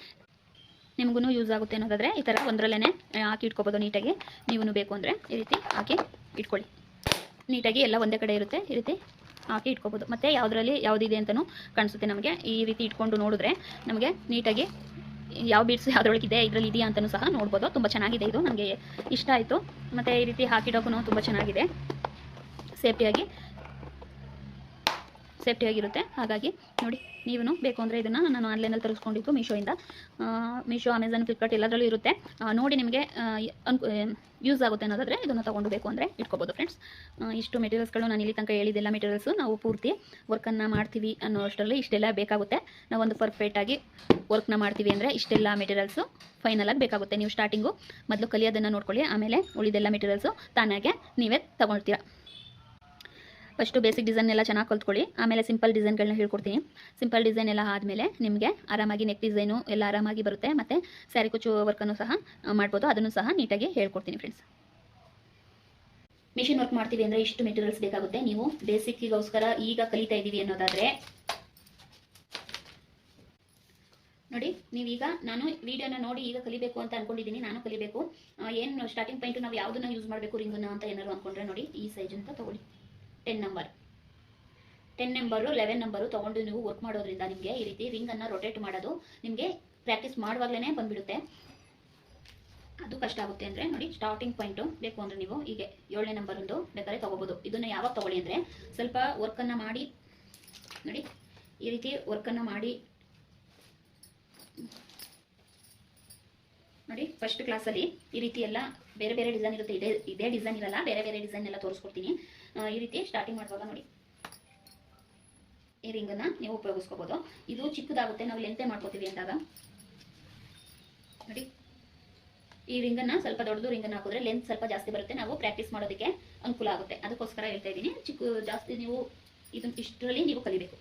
ನಿಮಗೂ ಯೂಸ್ ಆಗುತ್ತೆ ಅನ್ನೋದಾದರೆ ಈ ಥರ ಒಂದರಲ್ಲೇ ಹಾಕಿ ಇಟ್ಕೋಬೋದು ನೀಟಾಗಿ. ನೀವು ಬೇಕು ಅಂದರೆ ಈ ರೀತಿ ಹಾಕಿ ಇಟ್ಕೊಳ್ಳಿ. ನೀಟಾಗಿ ಎಲ್ಲ ಒಂದೇ ಕಡೆ ಇರುತ್ತೆ, ಈ ರೀತಿ ಹಾಕಿ ಇಟ್ಕೋಬೋದು. ಮತ್ತು ಯಾವುದರಲ್ಲಿ ಯಾವುದಿದೆ ಅಂತಲೂ ಕಾಣಿಸುತ್ತೆ ನಮಗೆ. ಈ ರೀತಿ ಇಟ್ಕೊಂಡು ನೋಡಿದ್ರೆ ನಮಗೆ ನೀಟಾಗಿ ಯಾವ ಬೀಡ್ಸ್ ಯಾವುದ್ರೊಳಗೆ ಇದೆ ಇದರಲ್ಲಿ ಇದೆಯಾ ಅಂತಲೂ ಸಹ ನೋಡ್ಬೋದು. ತುಂಬ ಚೆನ್ನಾಗಿದೆ ಇದು ನನಗೆ ಇಷ್ಟ ಆಯಿತು. ಮತ್ತು ಈ ರೀತಿ ಹಾಕಿಡೋಕ್ಕೂ ತುಂಬ ಚೆನ್ನಾಗಿದೆ. ಸೇಫ್ಟಿಯಾಗಿ ಸೇಫ್ಟಿಯಾಗಿರುತ್ತೆ ಹಾಗಾಗಿ ನೋಡಿ ನೀವು ಬೇಕು ಅಂದರೆ ಇದನ್ನು ನಾನು ಆನ್ಲೈನಲ್ಲಿ ತರಿಸ್ಕೊಂಡಿದ್ದು ಮೀಶೋಯಿಂದ. ಮೀಶೋ ಅಮೆಝಾನ್ ಫ್ಲಿಪ್ಕಾರ್ಟ್ ಎಲ್ಲದರಲ್ಲೂ ಇರುತ್ತೆ. ನೋಡಿ ನಿಮಗೆ ಅನ್ಕು ಯೂಸ್ ಆಗುತ್ತೆ ಅನ್ನೋದಾದರೆ ಇದನ್ನು ತೊಗೊಂಡು ಬೇಕು ಅಂದರೆ ಇಟ್ಕೋಬೋದು ಫ್ರೆಂಡ್ಸ್ ಇಷ್ಟು ಮೆಟೀರಿಯಲ್ಸ್ಗಳು ನಾನು ಇಲ್ಲಿ ತನಕ ಹೇಳಿದ್ದೆಲ್ಲ ಮೆಟೀರಿಯಲ್ಸು ನಾವು ಪೂರ್ತಿ ವರ್ಕನ್ನು ಮಾಡ್ತೀವಿ ಅನ್ನೋ ಅಷ್ಟರಲ್ಲಿ ಇಷ್ಟೆಲ್ಲ ಬೇಕಾಗುತ್ತೆ. ನಾವೊಂದು ಪರ್ಫೆಕ್ಟಾಗಿ ವರ್ಕ್ನ ಮಾಡ್ತೀವಿ ಅಂದರೆ ಇಷ್ಟೆಲ್ಲ ಮೆಟೀರಿಯಲ್ಸು ಆಗಿ ಬೇಕಾಗುತ್ತೆ ನೀವು ಸ್ಟಾರ್ಟಿಂಗು ಮೊದಲು ಕಲಿಯೋದನ್ನು ನೋಡ್ಕೊಳ್ಳಿ, ಆಮೇಲೆ ಉಳಿದೆಲ್ಲ ಮೆಟೀರಿಯಲ್ಸು ತಾನಾಗೆ ನೀವೇ ತೊಗೊಳ್ತೀರಾ. ಫಸ್ಟು ಬೇಸಿಕ್ ಡಿಸೈನ್ ಎಲ್ಲ ಚೆನ್ನಾಗಿ ಕಲ್ತ್ಕೊಳ್ಳಿ. ಆಮೇಲೆ ಸಿಂಪಲ್ ಡಿಸೈನ್ಗಳನ್ನ ಹೇಳ್ಕೊಡ್ತೀನಿ. ಸಿಂಪಲ್ ಡಿಸೈನ್ ಎಲ್ಲ ಆದಮೇಲೆ ನಿಮಗೆ ಆರಾಮಾಗಿ ನೆಕ್ ಡಿಸೈನು ಎಲ್ಲ ಆರಾಮಾಗಿ ಬರುತ್ತೆ. ಮತ್ತು ಸ್ಯಾರಿ ಕುಚ್ಚು ವರ್ಕನ್ನು ಸಹ ಮಾಡ್ಬೋದು. ಅದನ್ನು ಸಹ ನೀಟಾಗಿ ಹೇಳ್ಕೊಡ್ತೀನಿ ಫ್ರೆಂಡ್ಸ್ ಮಿಷಿನ್ ವರ್ಕ್ ಮಾಡ್ತೀವಿ ಅಂದರೆ ಇಷ್ಟು ಮೆಟೀರಿಯಲ್ಸ್ ಬೇಕಾಗುತ್ತೆ. ನೀವು ಬೇಸಿಕ್ಕಿಗೋಸ್ಕರ ಈಗ ಕಲಿತಾ ಇದ್ದೀವಿ ಅನ್ನೋದಾದರೆ ನೋಡಿ, ನೀವೀಗ ನಾನು ವಿಡಿಯೋನ ನೋಡಿ ಈಗ ಕಲಿಬೇಕು ಅಂತ ಅನ್ಕೊಂಡಿದ್ದೀನಿ. ನಾನು ಕಲಿಬೇಕು. ಏನು ಸ್ಟಾರ್ಟಿಂಗ್ ಪಾಯಿಂಟ್ ನಾವು ಯಾವುದನ್ನ ಯೂಸ್ ಮಾಡಬೇಕು ರಿಂಗನ್ನ ಅಂತ ಏನಾದ್ರು ಅನ್ಕೊಂಡ್ರೆ ನೋಡಿ, ಈ ಸೈಜ್ ಅಂತ ತಗೊಳ್ಳಿ. Ten number ten number eleven number ತೊಗೊಂಡು ನೀವು ವರ್ಕ್ ಮಾಡೋದ್ರಿಂದ ನಿಮಗೆ ಈ ರೀತಿ ರಿಂಗನ್ನು ರೊಟೇಟ್ ಮಾಡೋದು ನಿಮಗೆ ಪ್ರಾಕ್ಟೀಸ್ ಮಾಡುವಾಗಲೇ ಬಂದ್ಬಿಡುತ್ತೆ. ಅದು ಕಷ್ಟ ಆಗುತ್ತೆ ಅಂದರೆ ನೋಡಿ ಸ್ಟಾರ್ಟಿಂಗ್ ಪಾಯಿಂಟು ಬೇಕು ಅಂದರೆ ನೀವು ಹೀಗೆ ಏಳನೇ ನಂಬರ್ ಒಂದು ಬೇಕಾದ್ರೆ ತೊಗೋಬೋದು. ಇದನ್ನು ಯಾವಾಗ ತೊಗೊಳ್ಳಿ ಅಂದರೆ ಸ್ವಲ್ಪ ವರ್ಕನ್ನು ಮಾಡಿ, ನೋಡಿ ಈ ರೀತಿ ವರ್ಕನ್ನು ಮಾಡಿ, ನೋಡಿ ಫಸ್ಟ್ ಕ್ಲಾಸಲ್ಲಿ ಈ ರೀತಿ ಎಲ್ಲ ಬೇರೆ ಬೇರೆ ಡಿಸೈನ್ ಇರುತ್ತೆ. ಇದೇ ಇದೇ ಡಿಸೈನ್ ಇರಲ್ಲ, ಬೇರೆ ಬೇರೆ ಡಿಸೈನ್ ಎಲ್ಲ ತೋರಿಸ್ಕೊಡ್ತೀನಿ. ಈ ರೀತಿ ಸ್ಟಾರ್ಟಿಂಗ್ ಮಾಡುವಾಗ ನೋಡಿ. ಈ ರಿಂಗನ್ನು ನೀವು ಉಪಯೋಗಿಸ್ಕೋಬೋದು. ಇದು ಚಿಕ್ಕದಾಗುತ್ತೆ, ನಾವು ಲೆಂತೆ ಮಾಡ್ಕೋತೀವಿ ಅಂದಾಗ. ನೋಡಿ. ಈ ರಿಂಗನ್ನ ಸ್ವಲ್ಪ ದೊಡ್ಡದು ರಿಂಗನ್ನು ಹಾಕಿದ್ರೆ ಲೆಂತ್ ಸ್ವಲ್ಪ ಜಾಸ್ತಿ ಬರುತ್ತೆ, ನಾವು ಪ್ರಾಕ್ಟೀಸ್ ಮಾಡೋದಕ್ಕೆ ಅನುಕೂಲ ಆಗುತ್ತೆ. ಅದಕ್ಕೋಸ್ಕರ ಹೇಳ್ತಾ ಇದ್ದೀನಿ, ಚಿಕ್ಕ, ಜಾಸ್ತಿ ನೀವು ಇದನ್ನ ಇಷ್ಟರಲ್ಲಿ ನೀವು ಕಲಿಬೇಕು.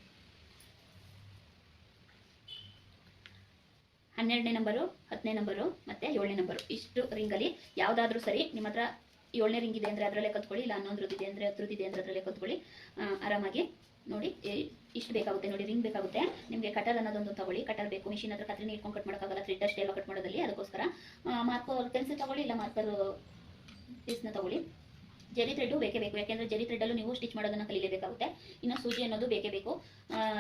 ಹನ್ನೆರಡನೇ ನಂಬರು ಹತ್ತನೇ ನಂಬರು ಮತ್ತೆ ಏಳನೇ ನಂಬರು ಇಷ್ಟು ರಿಂಗಲ್ಲಿ ಯಾವುದಾದ್ರೂ ಸರಿ ನಿಮ್ಮ ಹತ್ರ ಏಳನೇ ರಿಂಗ್ ಇದೆ ಅಂದರೆ ಅದರಲ್ಲೇ ಕತ್ಕೊಳ್ಳಿ, ಇಲ್ಲ ಹನ್ನೊಂದ್ರದ್ದು ಇದೆ ಅಂದರೆ ಹತ್ರದಿದೆ ಅಂದ್ರೆ ಅದರಲ್ಲೇ ಕತ್ಕೊಳ್ಳಿ. ಆರಾಮಾಗಿ ನೋಡಿ ಇಷ್ಟು ಬೇಕಾಗುತ್ತೆ ನೋಡಿ, ರಿಂಗ್ ಬೇಕಾಗುತ್ತೆ. ನಿಮಗೆ ಕಟರ್ ಅನ್ನೋದೊಂದು ತಗೊಳ್ಳಿ. ಕಟರ್ ಬೇಕು ಮಿಷಿನ್ ಹತ್ರ ಕತ್ರಿನ ಇಟ್ಕೊಂಡು ಕಟ್ ಮಾಡೋಕ್ಕಾಗಲ್ಲ ಥ್ರೆಡ್ ಅಷ್ಟೇ ಎಲ್ಲ ಕಟ್ ಮಾಡೋದಲ್ಲಿ ಅದಕ್ಕೋಸ್ಕರ. ಮಾರ್ಕರ್ ಪೆನ್ಸಿಲ್ ತಗೊಳ್ಳಿ, ಇಲ್ಲ ಮಾರ್ಕರ್ ಪೀಸ್ನ ತಗೊಳ್ಳಿ. ಜರಿ ಥ್ರೆಡ್ಡು ಬೇಕೇ ಬೇಕು, ಯಾಕೆಂದ್ರೆ ಜರಿ ಥ್ರೆಡ್ಡಲ್ಲೂ ನೀವು ಸ್ಟಿಚ್ ಮಾಡೋದನ್ನ ಕಲಿಯಲೇಬೇಕಾಗುತ್ತೆ ಇನ್ನು ಸೂಜಿ ಅನ್ನೋದು ಬೇಕೇ ಬೇಕು.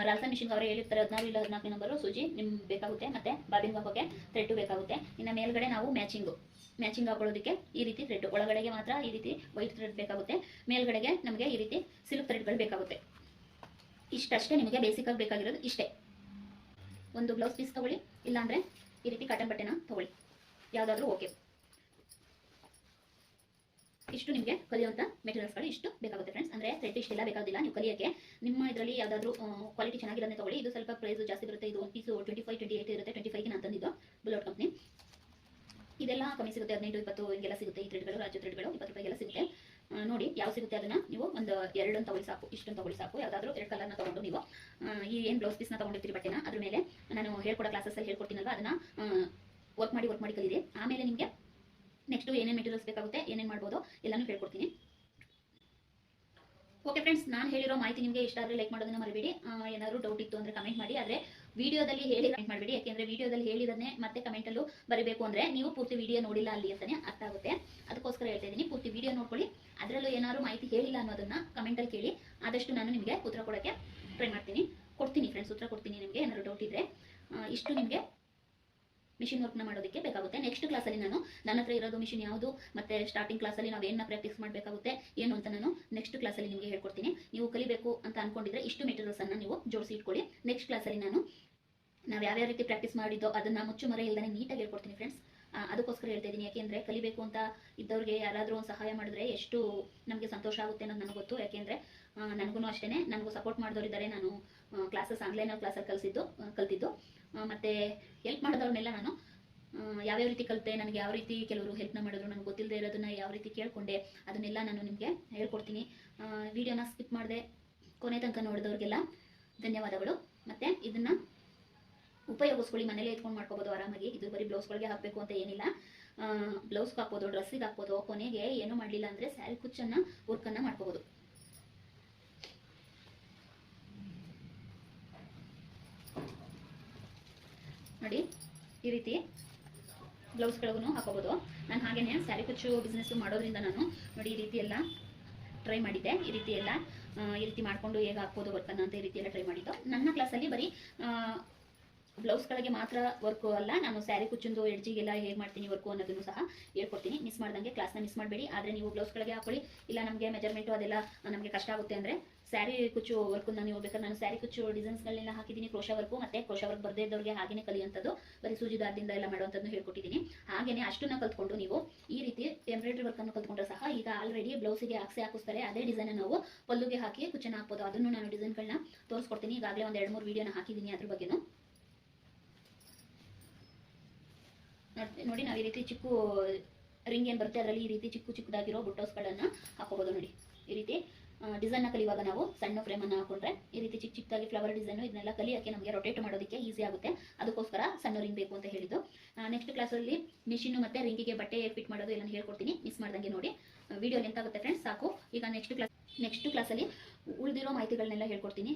ರಾಸ ಮಿಷಿನ್ ಅವರೇ ಹೇಳಿರ್ತಾರೆ, ಹದಿನಾರು ಇಲ್ಲ ಹದಿನಾಲ್ಕು ನಂಬರು ಸೂಜಿ ನಿಮ್ಗೆ ಬೇಕಾಗುತ್ತೆ. ಮತ್ತೆ ಬಾಬಿಂಗ್ ಹಾಕೋಕೆ ಥ್ರೆಡ್ಡು ಬೇಕಾಗುತ್ತೆ. ಇನ್ನು ಮೇಲ್ಗಡೆ ನಾವು ಮ್ಯಾಚಿಂಗು ಮ್ಯಾಚಿಂಗ್ ಹಾಕೊಳ್ಳೋದಕ್ಕೆ ಈ ರೀತಿ ಥ್ರೆಡ್ ಒಳಗಡೆಗೆ ಮಾತ್ರ ಈ ರೀತಿ ವೈಟ್ ಥ್ರೆಡ್ ಬೇಕಾಗುತ್ತೆ. ಮೇಲ್ಗಡೆಗೆ ನಮಗೆ ಈ ರೀತಿ ಸಿಲ್ಕ್ ಥ್ರೆಡ್ಗಳು ಬೇಕಾಗುತ್ತೆ. ಇಷ್ಟಷ್ಟೇ ನಿಮಗೆ ಬೇಸಿಕ್ ಆಗಿ ಬೇಕಾಗಿರೋದು ಇಷ್ಟೇ. ಒಂದು ಬ್ಲೌಸ್ ಪೀಸ್ ತಗೊಳ್ಳಿ, ಇಲ್ಲಾಂದ್ರೆ ಈ ರೀತಿ ಕಾಟನ್ ಬಟ್ಟೆನ ತಗೊಳ್ಳಿ. ಯಾವುದಾದ್ರೂ ಓಕೆ ಇಷ್ಟು ನಿಮಗೆ ಕಲಿಯುವಂಥ ಮೆಟೀರಿಯಲ್ಸ್ಗಳು ಇಷ್ಟು ಬೇಕಾಗುತ್ತೆ ಫ್ರೆಂಡ್ಸ್ ಅಂದರೆ ಥ್ರೆಡ್ ಇಷ್ಟೆಲ್ಲ ಬೇಕಾಗೋದಿಲ್ಲ. ನೀವು ಕಲಿಯೋಕ್ಕೆ ನಿಮ್ಮ ಇದರಲ್ಲಿ ಯಾವುದಾದ್ರೂ ಕ್ವಾಲಿಟಿ ಚೆನ್ನಾಗಿರೋದೇ ತಗೊಳ್ಳಿ. ಇದು ಸ್ವಲ್ಪ ಪ್ರೈಸ್ ಜಾಸ್ತಿ ಬರುತ್ತೆ. ಇದು ಒಂದು piece twenty five twenty eight ಇರುತ್ತೆ. ಟ್ವೆಂಟಿ ಫೈವ್ಗೆ ನಾನು ತಂದಿದ್ದು. ಬುಲೋಟ್ ಕಂಪ್ನಿ ಇದೆಲ್ಲ ಕಮ್ಮಿ ಸಿಗುತ್ತೆ ಹದಿನೈದು ಇಪ್ಪತ್ತು ಹಿಂಗೆಲ್ಲ ಸಿಗುತ್ತೆ. ಈ ಥ್ರೆಡ್ಗಳು ರಾಜ್ಯ ಥ್ರೆಡ್ಗಳು ಇಪ್ಪತ್ತು ರೂಪಾಯಿಗೆಲ್ಲ ಸಿಗುತ್ತೆ. ನೋಡಿ ಯಾವ ಸಿಗುತ್ತೆ ಅದನ್ನ ನೀವು ಒಂದು ಎರಡನ್ನು ತಗೊಳ್ಳಿ ಸಾಕು ಇಷ್ಟೊಂದು ತಗೊಳ್ಳಿ ಸಾಕು. ಯಾವುದಾದ್ರೂ ಎರಡು ಕಲರ್ನ ತಗೊಂಡು ನೀವು. ಈ ಏನು ಬ್ಲೌಸ್ ಪೀಸ್ನ ತಗೊಂಡಿರ್ತೀರಿ ಬಟ್ಟೆನ, ಅದ್ರ ಮೇಲೆ ನಾನು ಹೇಳ್ಕೊಡೋ ಕ್ಲಾಸಸ್ಸಲ್ಲಿ ಹೇಳ್ಕೊಡ್ತೀನಲ್ವ ಅದನ್ನ. ವರ್ಕ್ ಮಾಡಿ ವರ್ಕ್ ಮಾಡಿ ಕಲಿದೆ ಆಮೇಲೆ ನಿಮಗೆ ನೆಕ್ಸ್ಟ್ ಏನೇನು ಮೆಟೀರಿಯಲ್ಸ್ ಬೇಕಾಗುತ್ತೆ, ಏನೇನು ಮಾಡ್ಬೋದು, ಎಲ್ಲನೂ ಹೇಳ್ಕೊಡ್ತೀನಿ. ಓಕೆ ಫ್ರೆಂಡ್ಸ್ ನಾನು ಹೇಳಿರೋ ಮಾಹಿತಿ ನಿಮಗೆ ಇಷ್ಟ ಆದರೆ ಲೈಕ್ ಮಾಡೋದನ್ನ ಮರಿಬೇಡಿ. ಏನಾದ್ರು ಡೌಟ್ ಇತ್ತು ಅಂದರೆ ಕಮೆಂಟ್ ಮಾಡಿ. ಆದರೆ ವಿಡಿಯೋದಲ್ಲಿ ಹೇಳಿ ಕಮೆಂಟ್ ಮಾಡಬೇಡಿ. ಯಾಕೆಂದ್ರೆ ವಿಡಿಯೋದಲ್ಲಿ ಹೇಳಿದನ್ನೇ ಮತ್ತೆ ಕಮೆಂಟಲ್ಲೂ ಬರಬೇಕು ಅಂದ್ರೆ ನೀವು ಪೂರ್ತಿ ವಿಡಿಯೋ ನೋಡಿಲ್ಲ ಅಲ್ಲಿ ಅಂತಾನೆ ಅರ್ಥ ಆಗುತ್ತೆ. ಅದಕ್ಕೋಸ್ಕರ ಹೇಳ್ತಾ ಇದ್ದೀನಿ, ಪೂರ್ತಿ ವಿಡಿಯೋ ನೋಡ್ಕೊಳ್ಳಿ. ಅದರಲ್ಲೂ ಏನಾದ್ರು ಮಾಹಿತಿ ಹೇಳಿಲ್ಲ ಅನ್ನೋದನ್ನ ಕಮೆಂಟಲ್ಲಿ ಕೇಳಿ. ಆದಷ್ಟು ನಾನು ನಿಮಗೆ ಉತ್ತರ ಕೊಡೋಕ್ಕೆ ಟ್ರೈ ಮಾಡ್ತೀನಿ. ಕೊಡ್ತೀನಿ ಫ್ರೆಂಡ್ಸ್ ಉತ್ತರ ಕೊಡ್ತೀನಿ ನಿಮಗೆ. ಏನಾದ್ರು ಡೌಟ್ ಇದ್ರೆ ಇಷ್ಟು ನಿಮಗೆ ಮಿಷಿನ್ ವರ್ಕ್ನ ಮಾಡೋದಕ್ಕೆ ಬೇಕಾಗುತ್ತೆ. ನೆಕ್ಸ್ಟ್ ಕ್ಲಾಸಲ್ಲಿ ನಾನು ನನ್ನ ಹತ್ರ ಇರೋದು ಮಿಷಿನ್ ಯಾವುದು, ಮತ್ತೆ ಸ್ಟಾರ್ಟಿಂಗ್ ಕ್ಲಾಸಲ್ಲಿ ನಾವು ಏನನ್ನ ಪ್ರಾಕ್ಟೀಸ್ ಮಾಡಬೇಕಾಗುತ್ತೆ, ಏನು ಅಂತ ನಾನು ನೆಕ್ಸ್ಟ್ ಕ್ಲಾಸಲ್ಲಿ ನಿಮಗೆ ಹೇಳ್ಕೊಡ್ತೀನಿ. ನೀವು ಕಲಿಬೇಕು ಅಂತ ಅನ್ಕೊಂಡಿದ್ರೆ ಇಷ್ಟು ಮೆಟೀರಿಯಲ್ಸ್ ಅನ್ನ ನೀವು ಜೋಡಿಸಿ ಇಟ್ಕೊಳ್ಳಿ. ನೆಕ್ಸ್ಟ್ ಕ್ಲಾಸಲ್ಲಿ ನಾನು ನಾವು ಯಾವ ರೀತಿ ಪ್ರಾಕ್ಟೀಸ್ ಮಾಡಿದ್ದೋ ಅದನ್ನ ಮುಚ್ಚುಮರೆ ಇಲ್ಲದೆ ನೀಟಾಗಿ ಹೇಳ್ಕೊಡ್ತೀನಿ ಫ್ರೆಂಡ್ಸ್ ಅದಕ್ಕೋಸ್ಕರ ಹೇಳ್ತಾ ಇದ್ದೀನಿ ಯಾಕೆಂದ್ರೆ ಕಲಿಬೇಕು ಅಂತ ಇದ್ದವ್ರಿಗೆ ಯಾರಾದರೂ ಒಂದು ಸಹಾಯ ಮಾಡಿದ್ರೆ ಎಷ್ಟು ನಮಗೆ ಸಂತೋಷ ಆಗುತ್ತೆ ಅನ್ನೋದು ನನಗೆ ಗೊತ್ತು. ಯಾಕೆಂದ್ರೆ ನನಗೂ ಅಷ್ಟೇ ನನಗೂ ಸಪೋರ್ಟ್ ಮಾಡಿದವರಿದ್ದಾರೆ. ನಾನು ಕ್ಲಾಸಸ್ ಆನ್ಲೈನ್ ಕ್ಲಾಸಲ್ಲಿ ಕಲಿಸಿದ್ದು ಕಲ್ತಿದ್ದು. ಮತ್ತೆ ಹೆಲ್ಪ್ ಮಾಡಿದವ್ರನ್ನೆಲ್ಲ ನಾನು ಯಾವ್ಯಾವ ರೀತಿ ಕಲಿತೆ, ನನಗೆ ಯಾವ ರೀತಿ ಕೆಲವರು ಹೆಲ್ಪ್ನ ಮಾಡಿದ್ರು ನನಗೆ ಗೊತ್ತಿಲ್ಲದೆ ಇರೋದನ್ನ ಯಾವ ರೀತಿ ಕೇಳಿಕೊಂಡೆ, ಅದನ್ನೆಲ್ಲ ನಾನು ನಿಮಗೆ ಹೇಳ್ಕೊಡ್ತೀನಿ. ವಿಡಿಯೋನ ಸ್ಕಿಪ್ ಮಾಡಿದೆ, ಕೊನೆ ತನಕ ನೋಡಿದವ್ರಿಗೆಲ್ಲ ಧನ್ಯವಾದಗಳು. ಮತ್ತೆ ಇದನ್ನ ಉಪಯೋಗಿಸ್ಕೊಳ್ಳಿ, ಮನೇಲೆ ಎತ್ಕೊಂಡು ಮಾಡ್ಕೋಬೋದು ಆರಾಮಾಗಿ. ಇದು ಬರೀ ಬ್ಲೌಸ್ಗಳಿಗೆ ಹಾಕಬೇಕು ಅಂತ ಏನಿಲ್ಲ. ಬ್ಲೌಸ್ಗೆ ಹಾಕ್ಬೋದು, ಡ್ರೆಸ್ಸಿಗೆ ಹಾಕ್ಬೋದು, ಕೊನೆಗೆ ಏನು ಮಾಡಲಿಲ್ಲ ಅಂದರೆ ಸ್ಯಾರಿ ಕುಚ್ಚನ್ನು ವರ್ಕನ್ನು ಮಾಡ್ಕೋಬೋದು. ನೋಡಿ, ಈ ರೀತಿ ಬ್ಲೌಸ್ಗಳಿಗೂ ಹಾಕೋಬೋದು. ನಾನು ಹಾಗೇನೆ ಸ್ಯಾರಿ ಕುಚ್ಚು ಬಿಸ್ನೆಸ್ ಮಾಡೋದ್ರಿಂದ ನಾನು ನೋಡಿ ಈ ರೀತಿ ಎಲ್ಲ ಟ್ರೈ ಮಾಡಿದ್ದೆ. ಈ ರೀತಿ ಎಲ್ಲ ಈ ರೀತಿ ಮಾಡ್ಕೊಂಡು ಹೇಗೆ ಹಾಕ್ಬೋದು ವರ್ಕನ್ನು ಅಂತ ಈ ರೀತಿ ಎಲ್ಲ ಟ್ರೈ ಮಾಡಿದ್ದು. ನನ್ನ ಕ್ಲಾಸಲ್ಲಿ ಬರೀ ಬ್ಲೌಸ್ಗಳಿಗೆ ಮಾತ್ರ ವರ್ಕು ಅಲ್ಲ, ನಾನು ಸ್ಯಾರಿ ಕುಚ್ಚಿಂದು ಎಡ್ಜಿಗೆಲ್ಲ ಹೇಗೆ ಮಾಡ್ತೀನಿ ವರ್ಕು ಅನ್ನೋದನ್ನು ಸಹ ಹೇಳ್ಕೊಡ್ತೀನಿ. ಮಿಸ್ ಮಾಡ್ದಂಗೆ ಕ್ಲಾಸ್ನ ಮಿಸ್ ಮಾಡಬೇಡಿ. ಆದರೆ ನೀವು ಬ್ಲೌಸ್ಗಳಿಗೆ ಹಾಕೊಳ್ಳಿ. ಇಲ್ಲ ನಮಗೆ ಮೆಜರ್ಮೆಂಟು ಅದೆಲ್ಲ ನಮಗೆ ಕಷ್ಟ ಆಗುತ್ತೆ ಅಂದರೆ ಸ್ಯಾರಿ ಕುಚ್ಚು ವರ್ಕನ್ನ ನೀವು ಬೇಕಾದ್ರೆ ನಾನು ಸ್ಯಾರಿ ಕುಚ್ಚು ಡಿಸೈನ್ಸ್ಗಳನ್ನೆಲ್ಲ ಹಾಕಿದ್ದೀನಿ, ಕ್ರೋಶ ವರ್ಕು ಮತ್ತೆ ಕ್ರೋಶ ವರ್ಕ್ ಬರದೇ ಇದ್ದವ್ರಿಗೆ ಹಾಗೇನೆ ಕಲಿಯುವಂಥದ್ದು, ಬರೀ ಸೂಜಿ ದಾರದಿಂದ ಎಲ್ಲ ಮಾಡುವಂಥದ್ದು ಹೇಳ್ಕೊಟ್ಟಿದ್ದೀನಿ. ಹಾಗೇನೆ ಅಷ್ಟನ್ನ ಕಲ್ತ್ಕೊಂಡು ನೀವು ಈ ರೀತಿ ಎಂಬ್ರಾಯ್ಡ್ರಿ ವರ್ಕನ್ನು ಕಲ್ತ್ಕೊಂಡ್ರೆ ಸಹ ಈಗ ಆಲ್ರೆಡಿ ಬ್ಲೌಸಿಗೆ ಹಾಕ್ಸಿ ಹಾಕಿಸ್ತಾರೆ. ಅದೇ ಡಿಸೈನ್ ನಾವು ಪಲ್ಲುಗೆ ಹಾಕಿ ಕುಚ್ಚನ ಹಾಕ್ಬೋದು. ಅದನ್ನು ನಾನು ಡಿಸೈನ್ಗಳನ್ನ ತೋರಿಸ್ಕೊಡ್ತೀನಿ. ಈಗಾಗಲೇ ಒಂದು ಎರಡು ಮೂರು ವೀಡಿಯೋನ ಹಾಕಿದ್ದೀನಿ ಅದ್ರ ಬಗ್ಗೆನೂ. ನೋಡ್- ನಾವು ಈ ರೀತಿ ಚಿಕ್ಕ ರಿಂಗ್ ಏನು ಬರುತ್ತೆ ಅದರಲ್ಲಿ ಈ ರೀತಿ ಚಿಕ್ಕ ಚಿಕ್ಕದಾಗಿರೋ ಬುಟ್ಟೋಸ್ಗಳನ್ನು ಹಾಕೋಬೋದು ನೋಡಿ. ಈ ರೀತಿ ಡಿಸೈನ್ನ ಕಲಿಯುವಾಗ ನಾವು ಸಣ್ಣ ಫ್ರೇಮ್ ಅನ್ನ ಹಾಕೊಂಡ್ರೆ ಈ ರೀತಿ ಚಿಕ್ಕ ಚಿಕ್ಕದಾಗಿ ಫ್ಲವರ್ ಡಿಸೈನ್ ಇದನ್ನೆಲ್ಲ ಕಲಿಯಕ್ಕೆ ನಮಗೆ ರೊಟೇಟ್ ಮಾಡೋದಕ್ಕೆ ಈಸಿ ಆಗುತ್ತೆ. ಅದಕ್ಕೋಸ್ಕರ ಸಣ್ಣ ರಿಂಗ್ ಬೇಕು ಅಂತ ಹೇಳಿದ್ದು. ನೆಕ್ಸ್ಟ್ ಕ್ಲಾಸಲ್ಲಿ ಮಿಷಿನ್ ಮತ್ತೆ ರಿಂಗಿಗೆ ಬಟ್ಟೆ ಫಿಟ್ ಮಾಡೋದು ಎಲ್ಲ ಹೇಳ್ಕೊಡ್ತೀನಿ. ಮಿಸ್ ಮಾಡ್ದಂಗೆ ನೋಡಿ. ವಿಡಿಯೋ ಲೆಂತ್ ಆಗುತ್ತೆ ಫ್ರೆಂಡ್ಸ್ ಸಾಕು. ಈಗ ನೆಕ್ಸ್ಟ್ ಕ್ಲಾಸ್ ನೆಕ್ಸ್ಟ್ ಕ್ಲಾಸಲ್ಲಿ ಉಳಿದಿರೋ ಮಾಹಿತಿಗಳನ್ನೆಲ್ಲ ಹೇಳ್ಕೊಡ್ತೀನಿ.